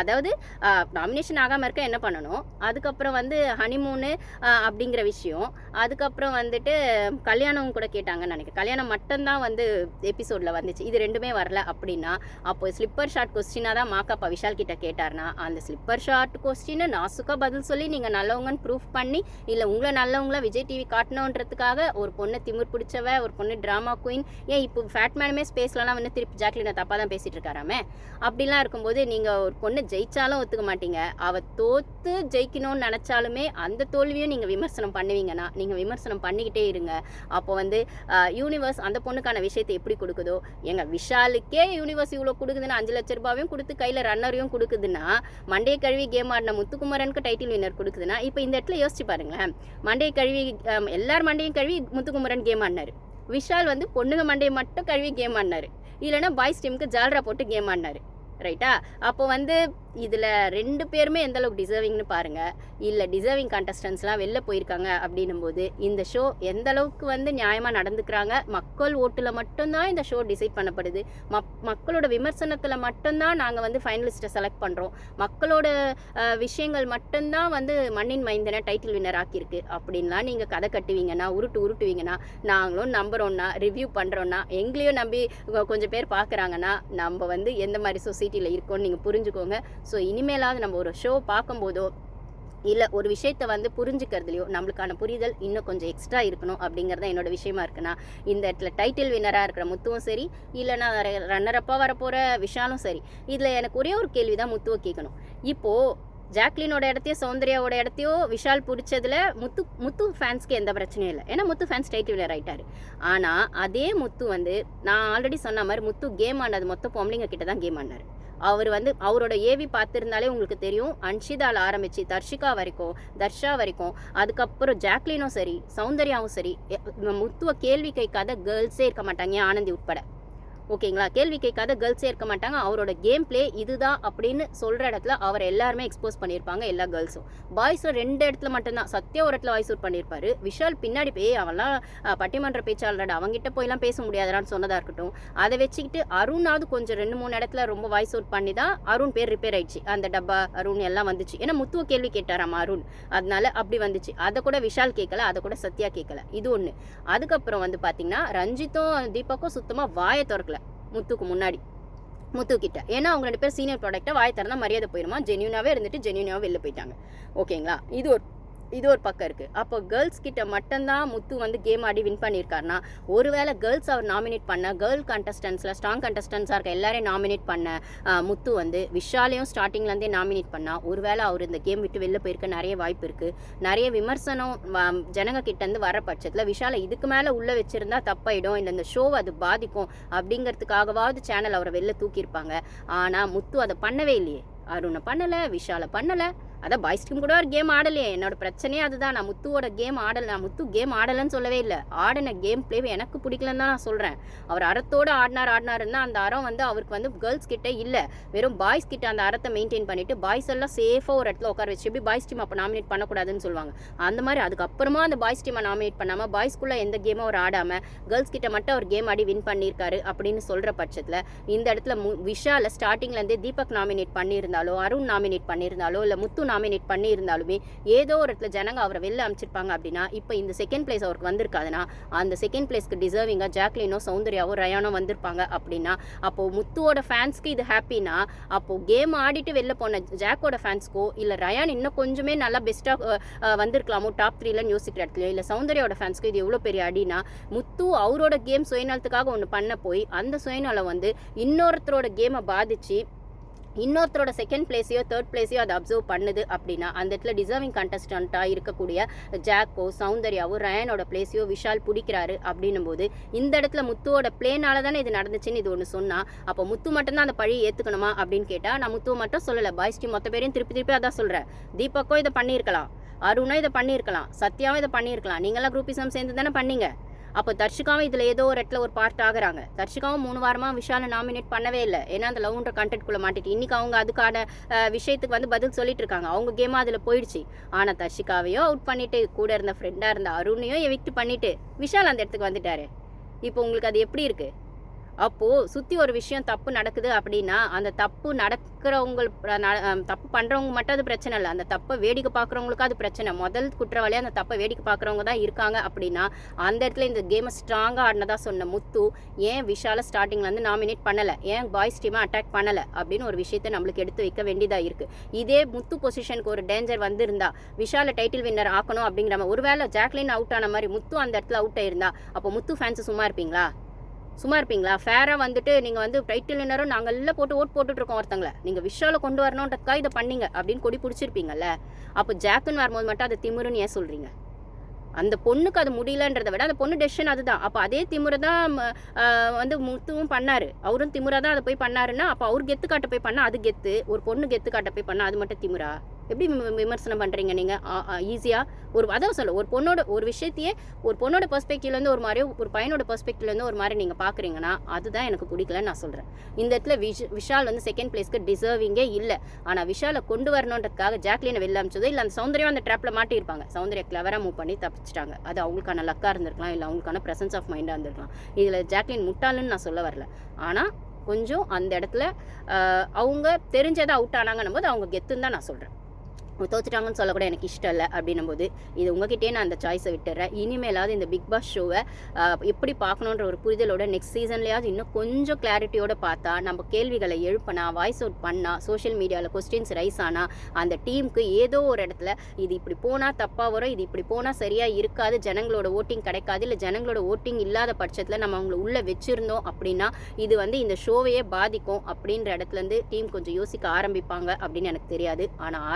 அதாவது நாமினேஷன் ஆகாமல் இருக்க என்ன பண்ணணும்? அதுக்கப்புறம் வந்து ஹனிமூனு அப்படிங்கிற விஷயம். அதுக்கப்புறம் வந்துட்டு கல்யாணம் கூட கேட்டாங்கன்னு நினைக்கிறேன். கல்யாணம் மட்டும்தான் வந்து எபிசோடில் வந்துச்சு. இது ரெண்டுமே வரல அப்படின்னா அப்போ ஸ்லிப் ஸ்லிப்பர் ஷார்ட் கொஸ்டினாக தான் மாக்காப்பா விஷால் கிட்ட கேட்டார்னா அந்த ஸ்லிப்பர் ஷார்ட் கொஸ்டினை நாசுக்காக பதில் சொல்லி நீங்கள் நல்லவங்கன்னு ப்ரூஃப் பண்ணி இல்லை உங்களை நல்லவங்களா விஜய் டிவி காட்டணுன்றதுக்காக ஒரு பொண்ணை திமிர் பிடிச்சவ ஒரு பொண்ணு ட்ராமா குயின் ஏன் இப்போ ஃபேட் மேனுமே ஸ்பேஸ்லலாம் வந்து திருப்பி ஜாக்லினை தப்பாக தான் பேசிகிட்டு இருக்காராமே? அப்படிலாம் இருக்கும்போது நீங்கள் ஒரு பொண்ணை ஜெயிச்சாலும் ஒத்துக்க மாட்டீங்க. அவள் தோற்று ஜெயிக்கணும்னு நினச்சாலுமே அந்த தோல்வியும் நீங்கள் விமர்சனம் பண்ணுவீங்கன்னா நீங்கள் விமர்சனம் பண்ணிக்கிட்டே இருங்க. அப்போ வந்து யூனிவர்ஸ் அந்த பொண்ணுக்கான விஷயத்தை எப்படி கொடுக்குதோ எங்கள் விஷாலுக்கே யூனிவர்ஸ் இவ்வளோ கொடுக்குதுன்னா அஞ்சு லட்ச ரூபாயும் கொடுத்து கையில் ரன்னரையும் கொடுக்குதுன்னா மண்டே கழுவி கேம் ஆடின முத்துக்குமரனுக்கு டைட்டில் வின்னர் கொடுக்குதுன்னா இப்போ இந்த இடத்துல யோசிச்சு பாருங்களேன். மண்டே கழுவி எல்லார் மண்டையும் கழுவி முத்துக்குமரன் கேம் ஆடினாரு. விஷால் வந்து பொண்ணுங்க மண்டையை மட்டும் கழுவி கேம் ஆடினாரு. இல்லைன்னா பாய்ஸ் டீமுக்கு ஜால்ரா போட்டு கேம் ஆடினாரு. ரைட்டா? அப்போ வந்து இதில் ரெண்டு பேருமே எந்த அளவுக்கு டிசர்விங்னு பாருங்கள் இல்லை டிசர்விங் கண்டஸ்டன்ஸ்லாம் வெளில போயிருக்காங்க அப்படின்னும் போது இந்த ஷோ எந்த அளவுக்கு வந்து நியாயமாக நடந்துக்கிறாங்க? மக்கள் ஓட்டில் மட்டும்தான் இந்த ஷோ டிசைட் பண்ணப்படுது. மக் மக்களோட விமர்சனத்தில் மட்டும்தான் நாங்கள் வந்து ஃபைனலிஸ்ட்டை செலக்ட் பண்ணுறோம் மக்களோட விஷயங்கள் மட்டும்தான் வந்து மண்ணின் மைந்தனை டைட்டில் வின்னர் ஆக்கியிருக்கு. அப்படின்லாம் நீங்கள் கதை கட்டுவீங்கன்னா உருட்டு உருட்டுவீங்கன்னா நாங்களும் நம்புகிறோன்னா ரிவ்யூ பண்ணுறோன்னா எங்களையும் நம்பி கொஞ்சம் பேர் பார்க்குறாங்கன்னா நம்ம வந்து எந்த மாதிரி சொசைட்டியில் இருக்கோம்னு நீங்கள் புரிஞ்சுக்கோங்க. ஸோ இனிமேலாவது நம்ம ஒரு ஷோ பார்க்கும்போதோ இல்லை ஒரு விஷயத்தை வந்து புரிஞ்சுக்கிறதுலையோ நம்மளுக்கான புரிதல் இன்னும் கொஞ்சம் எக்ஸ்ட்ரா இருக்கணும் அப்படிங்கிறது தான் என்னோட விஷயமா இருக்குன்னா இந்த இடத்துல டைட்டில் வின்னராக இருக்கிற முத்துவும் சரி இல்லைன்னா ரன்னரப்பாக வரப்போகிற விஷாலும் சரி இதில் எனக்கு ஒரே ஒரு கேள்வி தான் முத்துவை கேட்கணும். இப்போது ஜாக்லினோட இடத்தையோ சௌந்தர்யாவோட இடத்தையோ விஷால் பிடிச்சதில் முத்து முத்து ஃபேன்ஸ்க்கு எந்த பிரச்சனையும் இல்லை. ஏன்னா முத்து ஃபேன்ஸ் டைட்டில் வினர் ஆனால் அதே முத்து வந்து நான் ஆல்ரெடி சொன்ன மாதிரி முத்து கேம் ஆனது மொத்த பொம்பளைங்க கிட்ட தான் கேம் ஆனார். அவர் வந்து அவரோட ஏவி பார்த்துருந்தாலே உங்களுக்கு தெரியும் அன்ஷிதால் ஆரம்பித்து தர்ஷிகா வரைக்கும் தர்ஷா வரைக்கும் அதுக்கப்புறம் ஜாக்லினும் சரி சௌந்தர்யாவும் சரி முத்துவை முத்துவ கேள்வி கேட்காத கேர்ள்ஸே இருக்க மாட்டாங்க ஏன் ஆனந்தி உட்பட. ஓகேங்களா? கேள்வி கேட்காத கேர்ள்ஸே இருக்க மாட்டாங்க. அவரோட கேம் ப்ளே இதுதான் அப்படின்னு சொல்கிற இடத்துல அவர் எல்லாருமே எக்ஸ்போஸ் பண்ணியிருப்பாங்க எல்லா கேர்ள்ஸும் பாய்ஸும் ரெண்டு இடத்துல மட்டும்தான். சத்யா ஒரு இடத்துல வாய்ஸ் அவுட் பண்ணியிருப்பாரு. விஷால் பின்னாடி போய் அவன்லாம் பட்டிமன்ற பேச்சாளர் அவங்ககிட்ட போயெல்லாம் பேச முடியாதான்னு சொன்னதாக இருக்கட்டும். அதை வச்சுக்கிட்டு அருணாவது கொஞ்சம் ரெண்டு மூணு இடத்துல ரொம்ப வாய்ஸ் அவுட் பண்ணி தான் அருண் பேர் ரிப்பேர் ஆயிடுச்சு. அந்த டப்பா அருண் எல்லாம் வந்துச்சு. ஏன்னா முத்துவ கேள்வி கேட்டாராம் அருண். அதனால அப்படி வந்துச்சு. அதை கூட விஷால் கேட்கல அதை கூட சத்யா கேட்கல. இது ஒன்று அதுக்கப்புறம் வந்து பார்த்தீங்கன்னா ரஞ்சித்தும் தீபக்கும் சுத்தமாக வாயை திறக்கல. முத்துக்கு முன்னாடி. முத்துக்கிட்ட. ஏன்னா அவங்க ரெண்டு பேரும் சீனியர் ப்ராடக்ட்டை வாய் திறந்தால் மரியாதை போயிருமா? ஜென்யூனாகவே இருந்துட்டு ஜென்யூனாவே வெளில போயிட்டாங்க. ஓகேங்களா இது ஒரு இது ஒரு பக்கம் இருக்குது அப்போ கேர்ள்ஸ் கிட்ட மட்டும்தான் முத்து வந்து கேம் ஆடி வின் பண்ணியிருக்காருனா ஒருவேளை கேர்ள்ஸ் அவர் நாமினேட் பண்ண கேர்ள் கண்டஸ்டன்ஸில் ஸ்ட்ராங் கண்டஸ்டன்ஸாக இருக்க எல்லாரையும் நாமினேட் பண்ண முத்து வந்து விஷாலையும் ஸ்டார்டிங்லேருந்தே நாமினேட் பண்ணால் ஒருவேளை அவர் இந்த கேம் விட்டு வெளில போயிருக்க நிறைய வாய்ப்பு இருக்குது நிறைய விமர்சனம் வ- ஜனங்க கிட்டேருந்து வர பட்சத்தில் விஷாலை இதுக்கு மேலே உள்ளே வச்சுருந்தா தப்பாயிடும். இல்லை இந்த ஷோவை அது பாதிக்கும் அப்படிங்கிறதுக்காகவாவது சேனல் அவரை வெளில தூக்கியிருப்பாங்க. ஆனால் முத்து அதை பண்ணவே இல்லையே. அருணை பண்ணலை விஷாலை பண்ணலை. அதான் பாய்ஸ் டீம் கூட ஒரு கேம் ஆடலையே. என்னோட பிரச்சனையே அதுதான். நான் முத்துவோட கேம் ஆடல. நான் முத்து கேம் ஆடலைன்னு சொல்லவே இல்லை. ஆடின கேம் பிளே எனக்கு பிடிக்கலன்னு தான் நான் சொல்கிறேன் அவர் அறத்தோடு ஆடினார் ஆடினாருன்னா அந்த அறம் வந்து அவருக்கு வந்து கேர்ள்ஸ் கிட்ட இல்லை. வெறும் பாய்ஸ் கிட்ட அந்த அறத்தை மெயின்டைன் பண்ணிட்டு பாய்ஸ் எல்லாம் சேஃபாக ஒரு இடத்துல உட்கார வச்சு எப்படி பாய்ஸ் டீம் அப்போ நாமினேட் பண்ணக்கூடாதுன்னு சொல்லுவாங்க. அந்த மாதிரி அதுக்கப்புறமா அந்த பாய்ஸ் டீமை நாமினேட் பண்ணாமல் பாய்ஸ்க்குள்ளே எந்த கேமும் அவர் ஆடாமல் கேர்ள்ஸ் கிட்ட மட்டும் அவர் கேம் ஆடி வின் பண்ணியிருக்காரு அப்படின்னு சொல்கிற பட்சத்தில் இந்த இடத்துல மு விஷால ஸ்டார்டிங்லேருந்தே தீபக் நாமினேட் பண்ணியிருந்தாலோ அருண் நாமினேட் பண்ணியிருந்தாலோ இல்லை முத்து நாமினேட் பண்ணியிருந்தாலுமே ஏதோ ஒரு இடத்துல ஜனங்க அவரை வெளில அமைச்சிருப்பாங்க அப்படின்னா இப்போ இந்த செகண்ட் பிளேஸ் அவருக்கு வந்திருக்காதுன்னா அந்த செகண்ட் பிளேஸ்க்கு டிசர்விங்காக ஜாக்லினோ சௌந்தர்யாவோ ரயானோ வந்திருப்பாங்க அப்படின்னா அப்போது முத்துவோட ஃபேன்ஸ்க்கு இது ஹாப்பினா அப்போது கேம் ஆடிட்டு வெளில போன ஜாக்கோட ஃபேன்ஸ்க்கோ இல்லை ரயான் இன்னும் கொஞ்சமே நல்லா பெஸ்ட்டாக வந்திருக்கலாமோ டாப் த்ரீலன்னு யோசிக்கிற இடத்துலையோ இல்லை சௌந்தர்யாவோட ஃபேன்ஸ்க்கு இது எவ்வளோ பெரிய அடினா முத்து அவரோட கேம் சுயநலத்துக்காக ஒன்று பண்ண போய் அந்த சுயநலம் வந்து இன்னொருத்தரோட கேமை பாதிச்சு இன்னொருத்தரோட செகண்ட் பிளேஸையோ தேர்ட் பிளேஸையோ அதை அப்சர்வ் பண்ணுது அப்படின்னா அந்த இடத்துல டிசர்விங் கண்டஸ்டண்ட்டாக இருக்கக்கூடிய ஜாக்கோ சௌந்தர்யாவோ ரயானோட பிளேஸையோ விஷால் பிடிக்கிறாரு அப்படின்னும் போது இந்த இடத்துல முத்துவோட பிளேனால தானே இது நடந்துச்சுன்னு இது ஒன்று சொன்னால் அப்போ முத்து மட்டும்தான் அந்த பழியை ஏற்றுக்கணுமா அப்படின்னு கேட்டால் நான் முத்துவை மட்டும் சொல்லலை. பாய்ஸ்டி மொத்த பேரையும் திருப்பி திருப்பி அதான் சொல்கிறேன் தீபக்கோ இதை பண்ணியிருக்கலாம். அருணும் இதை பண்ணியிருக்கலாம். சத்யாவும் இதை பண்ணியிருக்கலாம். நீங்களாம் குரூப்பிசம் சேர்ந்து தானே பண்ணீங்க. அப்போ தர்ஷிகாவும் இதில் ஏதோ ஒரு இடத்துல ஒரு பார்ட் ஆகுறாங்க. தர்ஷிகாவும் மூணு வாரமாக விஷாலை நாமினேட் பண்ணவே இல்லை. ஏன்னா அந்த லவ்ன்ற கண்டென்ட்குள்ளே மாட்டிட்டு இன்றைக்கி அவங்க அதுக்கான விஷயத்துக்கு வந்து பதில் சொல்லிட்டு இருக்காங்க. அவங்க கேமாக அதில் போயிடுச்சு. ஆனால் தர்ஷிகாவையோ அவுட் பண்ணிவிட்டு கூட இருந்த ஃப்ரெண்டாக இருந்த அருணையும் எவிக்ட் பண்ணிவிட்டு விஷால் அந்த இடத்துக்கு வந்துட்டாரு. இப்போ உங்களுக்கு அது எப்படி இருக்குது அப்போது சுற்றி ஒரு விஷயம் தப்பு நடக்குது அப்படின்னா அந்த தப்பு நடக்கிறவங்க தப்பு பண்ணுறவங்க மட்டும் அது பிரச்சனை இல்லை. அந்த தப்பை வேடிக்கை பார்க்குறவங்களுக்கு அது பிரச்சனை. முதல் குற்றவாளியாக அந்த தப்பை வேடிக்கை பார்க்குறவங்க தான் இருக்காங்க அப்படின்னா அந்த இடத்துல இந்த கேமை ஸ்ட்ராங்காக ஆடினதா சொன்ன முத்து ஏன் விஷால ஸ்டார்டிங்லேருந்து நாமினேட் பண்ணலை? ஏன் பாய்ஸ் டீமை அட்டாக் பண்ணலை? அப்படின்னு ஒரு விஷயத்தை நம்மளுக்கு எடுத்து வைக்க வேண்டியதாக இருக்குது இதே முத்து பொசிஷனுக்கு ஒரு டேஞ்சர் வந்திருந்தா விஷால டைட்டில் வின்னர் ஆக்கணும் அப்படிங்கிற மாதிரி ஒருவேளை ஜாக்லின் அவுட் ஆன மாதிரி முத்து அந்த இடத்துல அவுட் ஆயிருந்தா அப்போ முத்து ஃபேன்ஸ் சும்மா இருப்பீங்களா? சும்மா இருப்பீங்களா? ஃபேராக வந்துட்டு நீங்கள் வந்து டைட்டில் வின்னரும் நாங்கள் எல்லாம் போட்டு ஓட் போட்டுட்ருக்கோம் இருக்கோம் ஒருத்தங்கள நீங்கள் விஷால கொண்டு வரணுன்றதுக்காக இதை பண்ணீங்க அப்படின்னு கொடி பிடிச்சிருப்பீங்கல்ல? அப்போ ஜாக்குன்னு வரும்போது மட்டும் அதை திமிருன்னு ஏன் சொல்கிறீங்க அந்த பொண்ணுக்கு அது முடியலன்றதை விட அந்த பொண்ணு டெசிஷன் அதுதான். அப்போ அதே திமுறை தான் வந்து முத்துவும் பண்ணார். அவரும் திமுறை தான் அதை போய் பண்ணாருன்னா அப்போ அவர் கெத்து காட்ட போய் பண்ணால் அது கெத்து. ஒரு பொண்ணு கெத்து காட்ட போய் பண்ணால் அது மட்டும் திமுறா எப்படி விமர்சனம் பண்ணுறீங்க நீங்கள் ஈஸியாக ஒரு அதான் சொல்ல ஒரு பொண்ணோட ஒரு விஷயத்தையே ஒரு பொண்ணோட பெர்ஸ்பெக்டிவ்லேருந்து ஒரு மாதிரியோ ஒரு பையனோட பெர்ஸ்பெக்டிவ்லேருந்து ஒரு மாதிரி நீங்கள் பார்க்குறீங்கன்னா அதுதான் எனக்கு பிடிக்கலன்னு நான் சொல்கிறேன் இந்த இடத்துல விஷ் விஷால் வந்து செகண்ட் பிளேஸ்க்கு டிசர்விங்கே இல்லை. ஆனால் விஷாலை கொண்டு வரணுன்றதுக்காக ஜாக்லினை வெளில அமிச்சதோ இல்லை அந்த சௌந்தரியம் அந்த ட்ராப்பில் மாட்டியிருப்பாங்க. சௌந்தர்யா கிளவராக மூவ் பண்ணி தப்பிச்சிட்டாங்க. அது அவங்களுக்கான லக்காக இருந்திருக்கலாம் இல்லை அவங்களுக்கான ப்ரெசன்ஸ் ஆஃப் மைண்டாக இருந்திருக்கலாம். இதில் ஜாக்லின் முட்டாளுன்னு நான் சொல்ல வரல. ஆனால் கொஞ்சம் அந்த இடத்துல அவங்க தெரிஞ்சதை அவுட் ஆனாங்கன்னும் போது அவங்க கெத்துன்னு தான் நான் சொல்கிறேன் தோத்துட்டாங்கன்னு சொல்லக்கூட எனக்கு இஷ்டம் இல்லை அப்படின்னும் போது இது உங்ககிட்டயே நான் அந்த சாய்ஸை விட்டுறேன். இனிமேலாவது இந்த பிக் பாஸ் ஷோவை எப்படி பார்க்கணுன்ற ஒரு புரிதலோட நெக்ஸ்ட் சீசன்லேயாவது இன்னும் கொஞ்சம் கிளாரிட்டியோட பார்த்தா நம்ம கேள்விகளை எழுப்பினா வாய்ஸ் அவுட் பண்ணா சோஷியல் மீடியாவில் கொஸ்டின்ஸ் ரைஸ் ஆனால் அந்த டீமுக்கு ஏதோ ஒரு இடத்துல இது இப்படி போனால் தப்பாக வரும் இது இப்படி போனால் சரியாக இருக்காது ஜனங்களோட ஓட்டிங் கிடைக்காது இல்லை ஜனங்களோட ஓட்டிங் இல்லாத பட்சத்தில் நம்ம அவங்கள உள்ளே வச்சுருந்தோம் அப்படின்னா இது வந்து இந்த ஷோவையே பாதிக்கும் அப்படின்ற இடத்துலேருந்து டீம் கொஞ்சம் யோசிக்க ஆரம்பிப்பாங்க அப்படின்னு எனக்கு தெரியாது. ஆனால்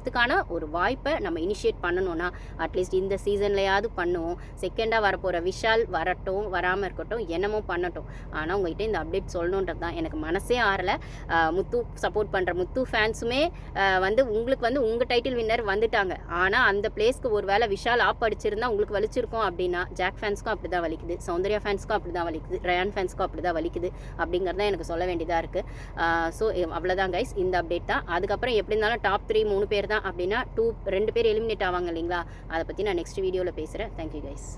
பண்ணுறதுக்கான ஒரு வாய்ப்பை நம்ம இனிஷியேட் பண்ணணும்னா அட்லீஸ்ட் இந்த சீசன்லையாவது பண்ணுவோம். செகண்டாக வரப்போகிற விஷால் வரட்டும் வராமல் இருக்கட்டும் என்னமோ பண்ணட்டும். ஆனால் உங்ககிட்ட இந்த அப்டேட் சொல்லணுன்றது தான். எனக்கு மனசே ஆறலை. முத்து சப்போர்ட் பண்ணுற முத்து ஃபேன்ஸுமே வந்து உங்களுக்கு வந்து உங்கள் டைட்டில் வின்னர் வந்துட்டாங்க. ஆனால் அந்த பிளேஸ்க்கு ஒரு வேளை விஷால் ஆப் அடிச்சிருந்தா உங்களுக்கு வலிச்சிருக்கும் அப்படின்னா ஜாக் ஃபேன்ஸ்க்கும் அப்படி தான் வலிக்குது. சௌந்தர்யா ஃபேன்ஸ்க்கும் அப்படி தான் வலிக்குது. ரயான் ஃபேன்ஸ்க்கும் அப்படி தான் வலிக்குது. அப்படிங்கிறது தான் எனக்கு சொல்ல வேண்டியதாக இருக்குது ஸோ அவ்வளோதான் கைஸ் இந்த அப்டேட் தான். அதுக்கப்புறம் எப்படி இருந்தாலும் டாப் த்ரீ மூணு பேர் தான் அப்படின்னா டூ ரெண்டு பேர் எலிமினேட் ஆவாங்க இல்லைங்களா? அதை பற்றி நான் நெக்ஸ்ட் வீடியோவில் பேசுகிறேன் தேங்க்யூ கைஸ்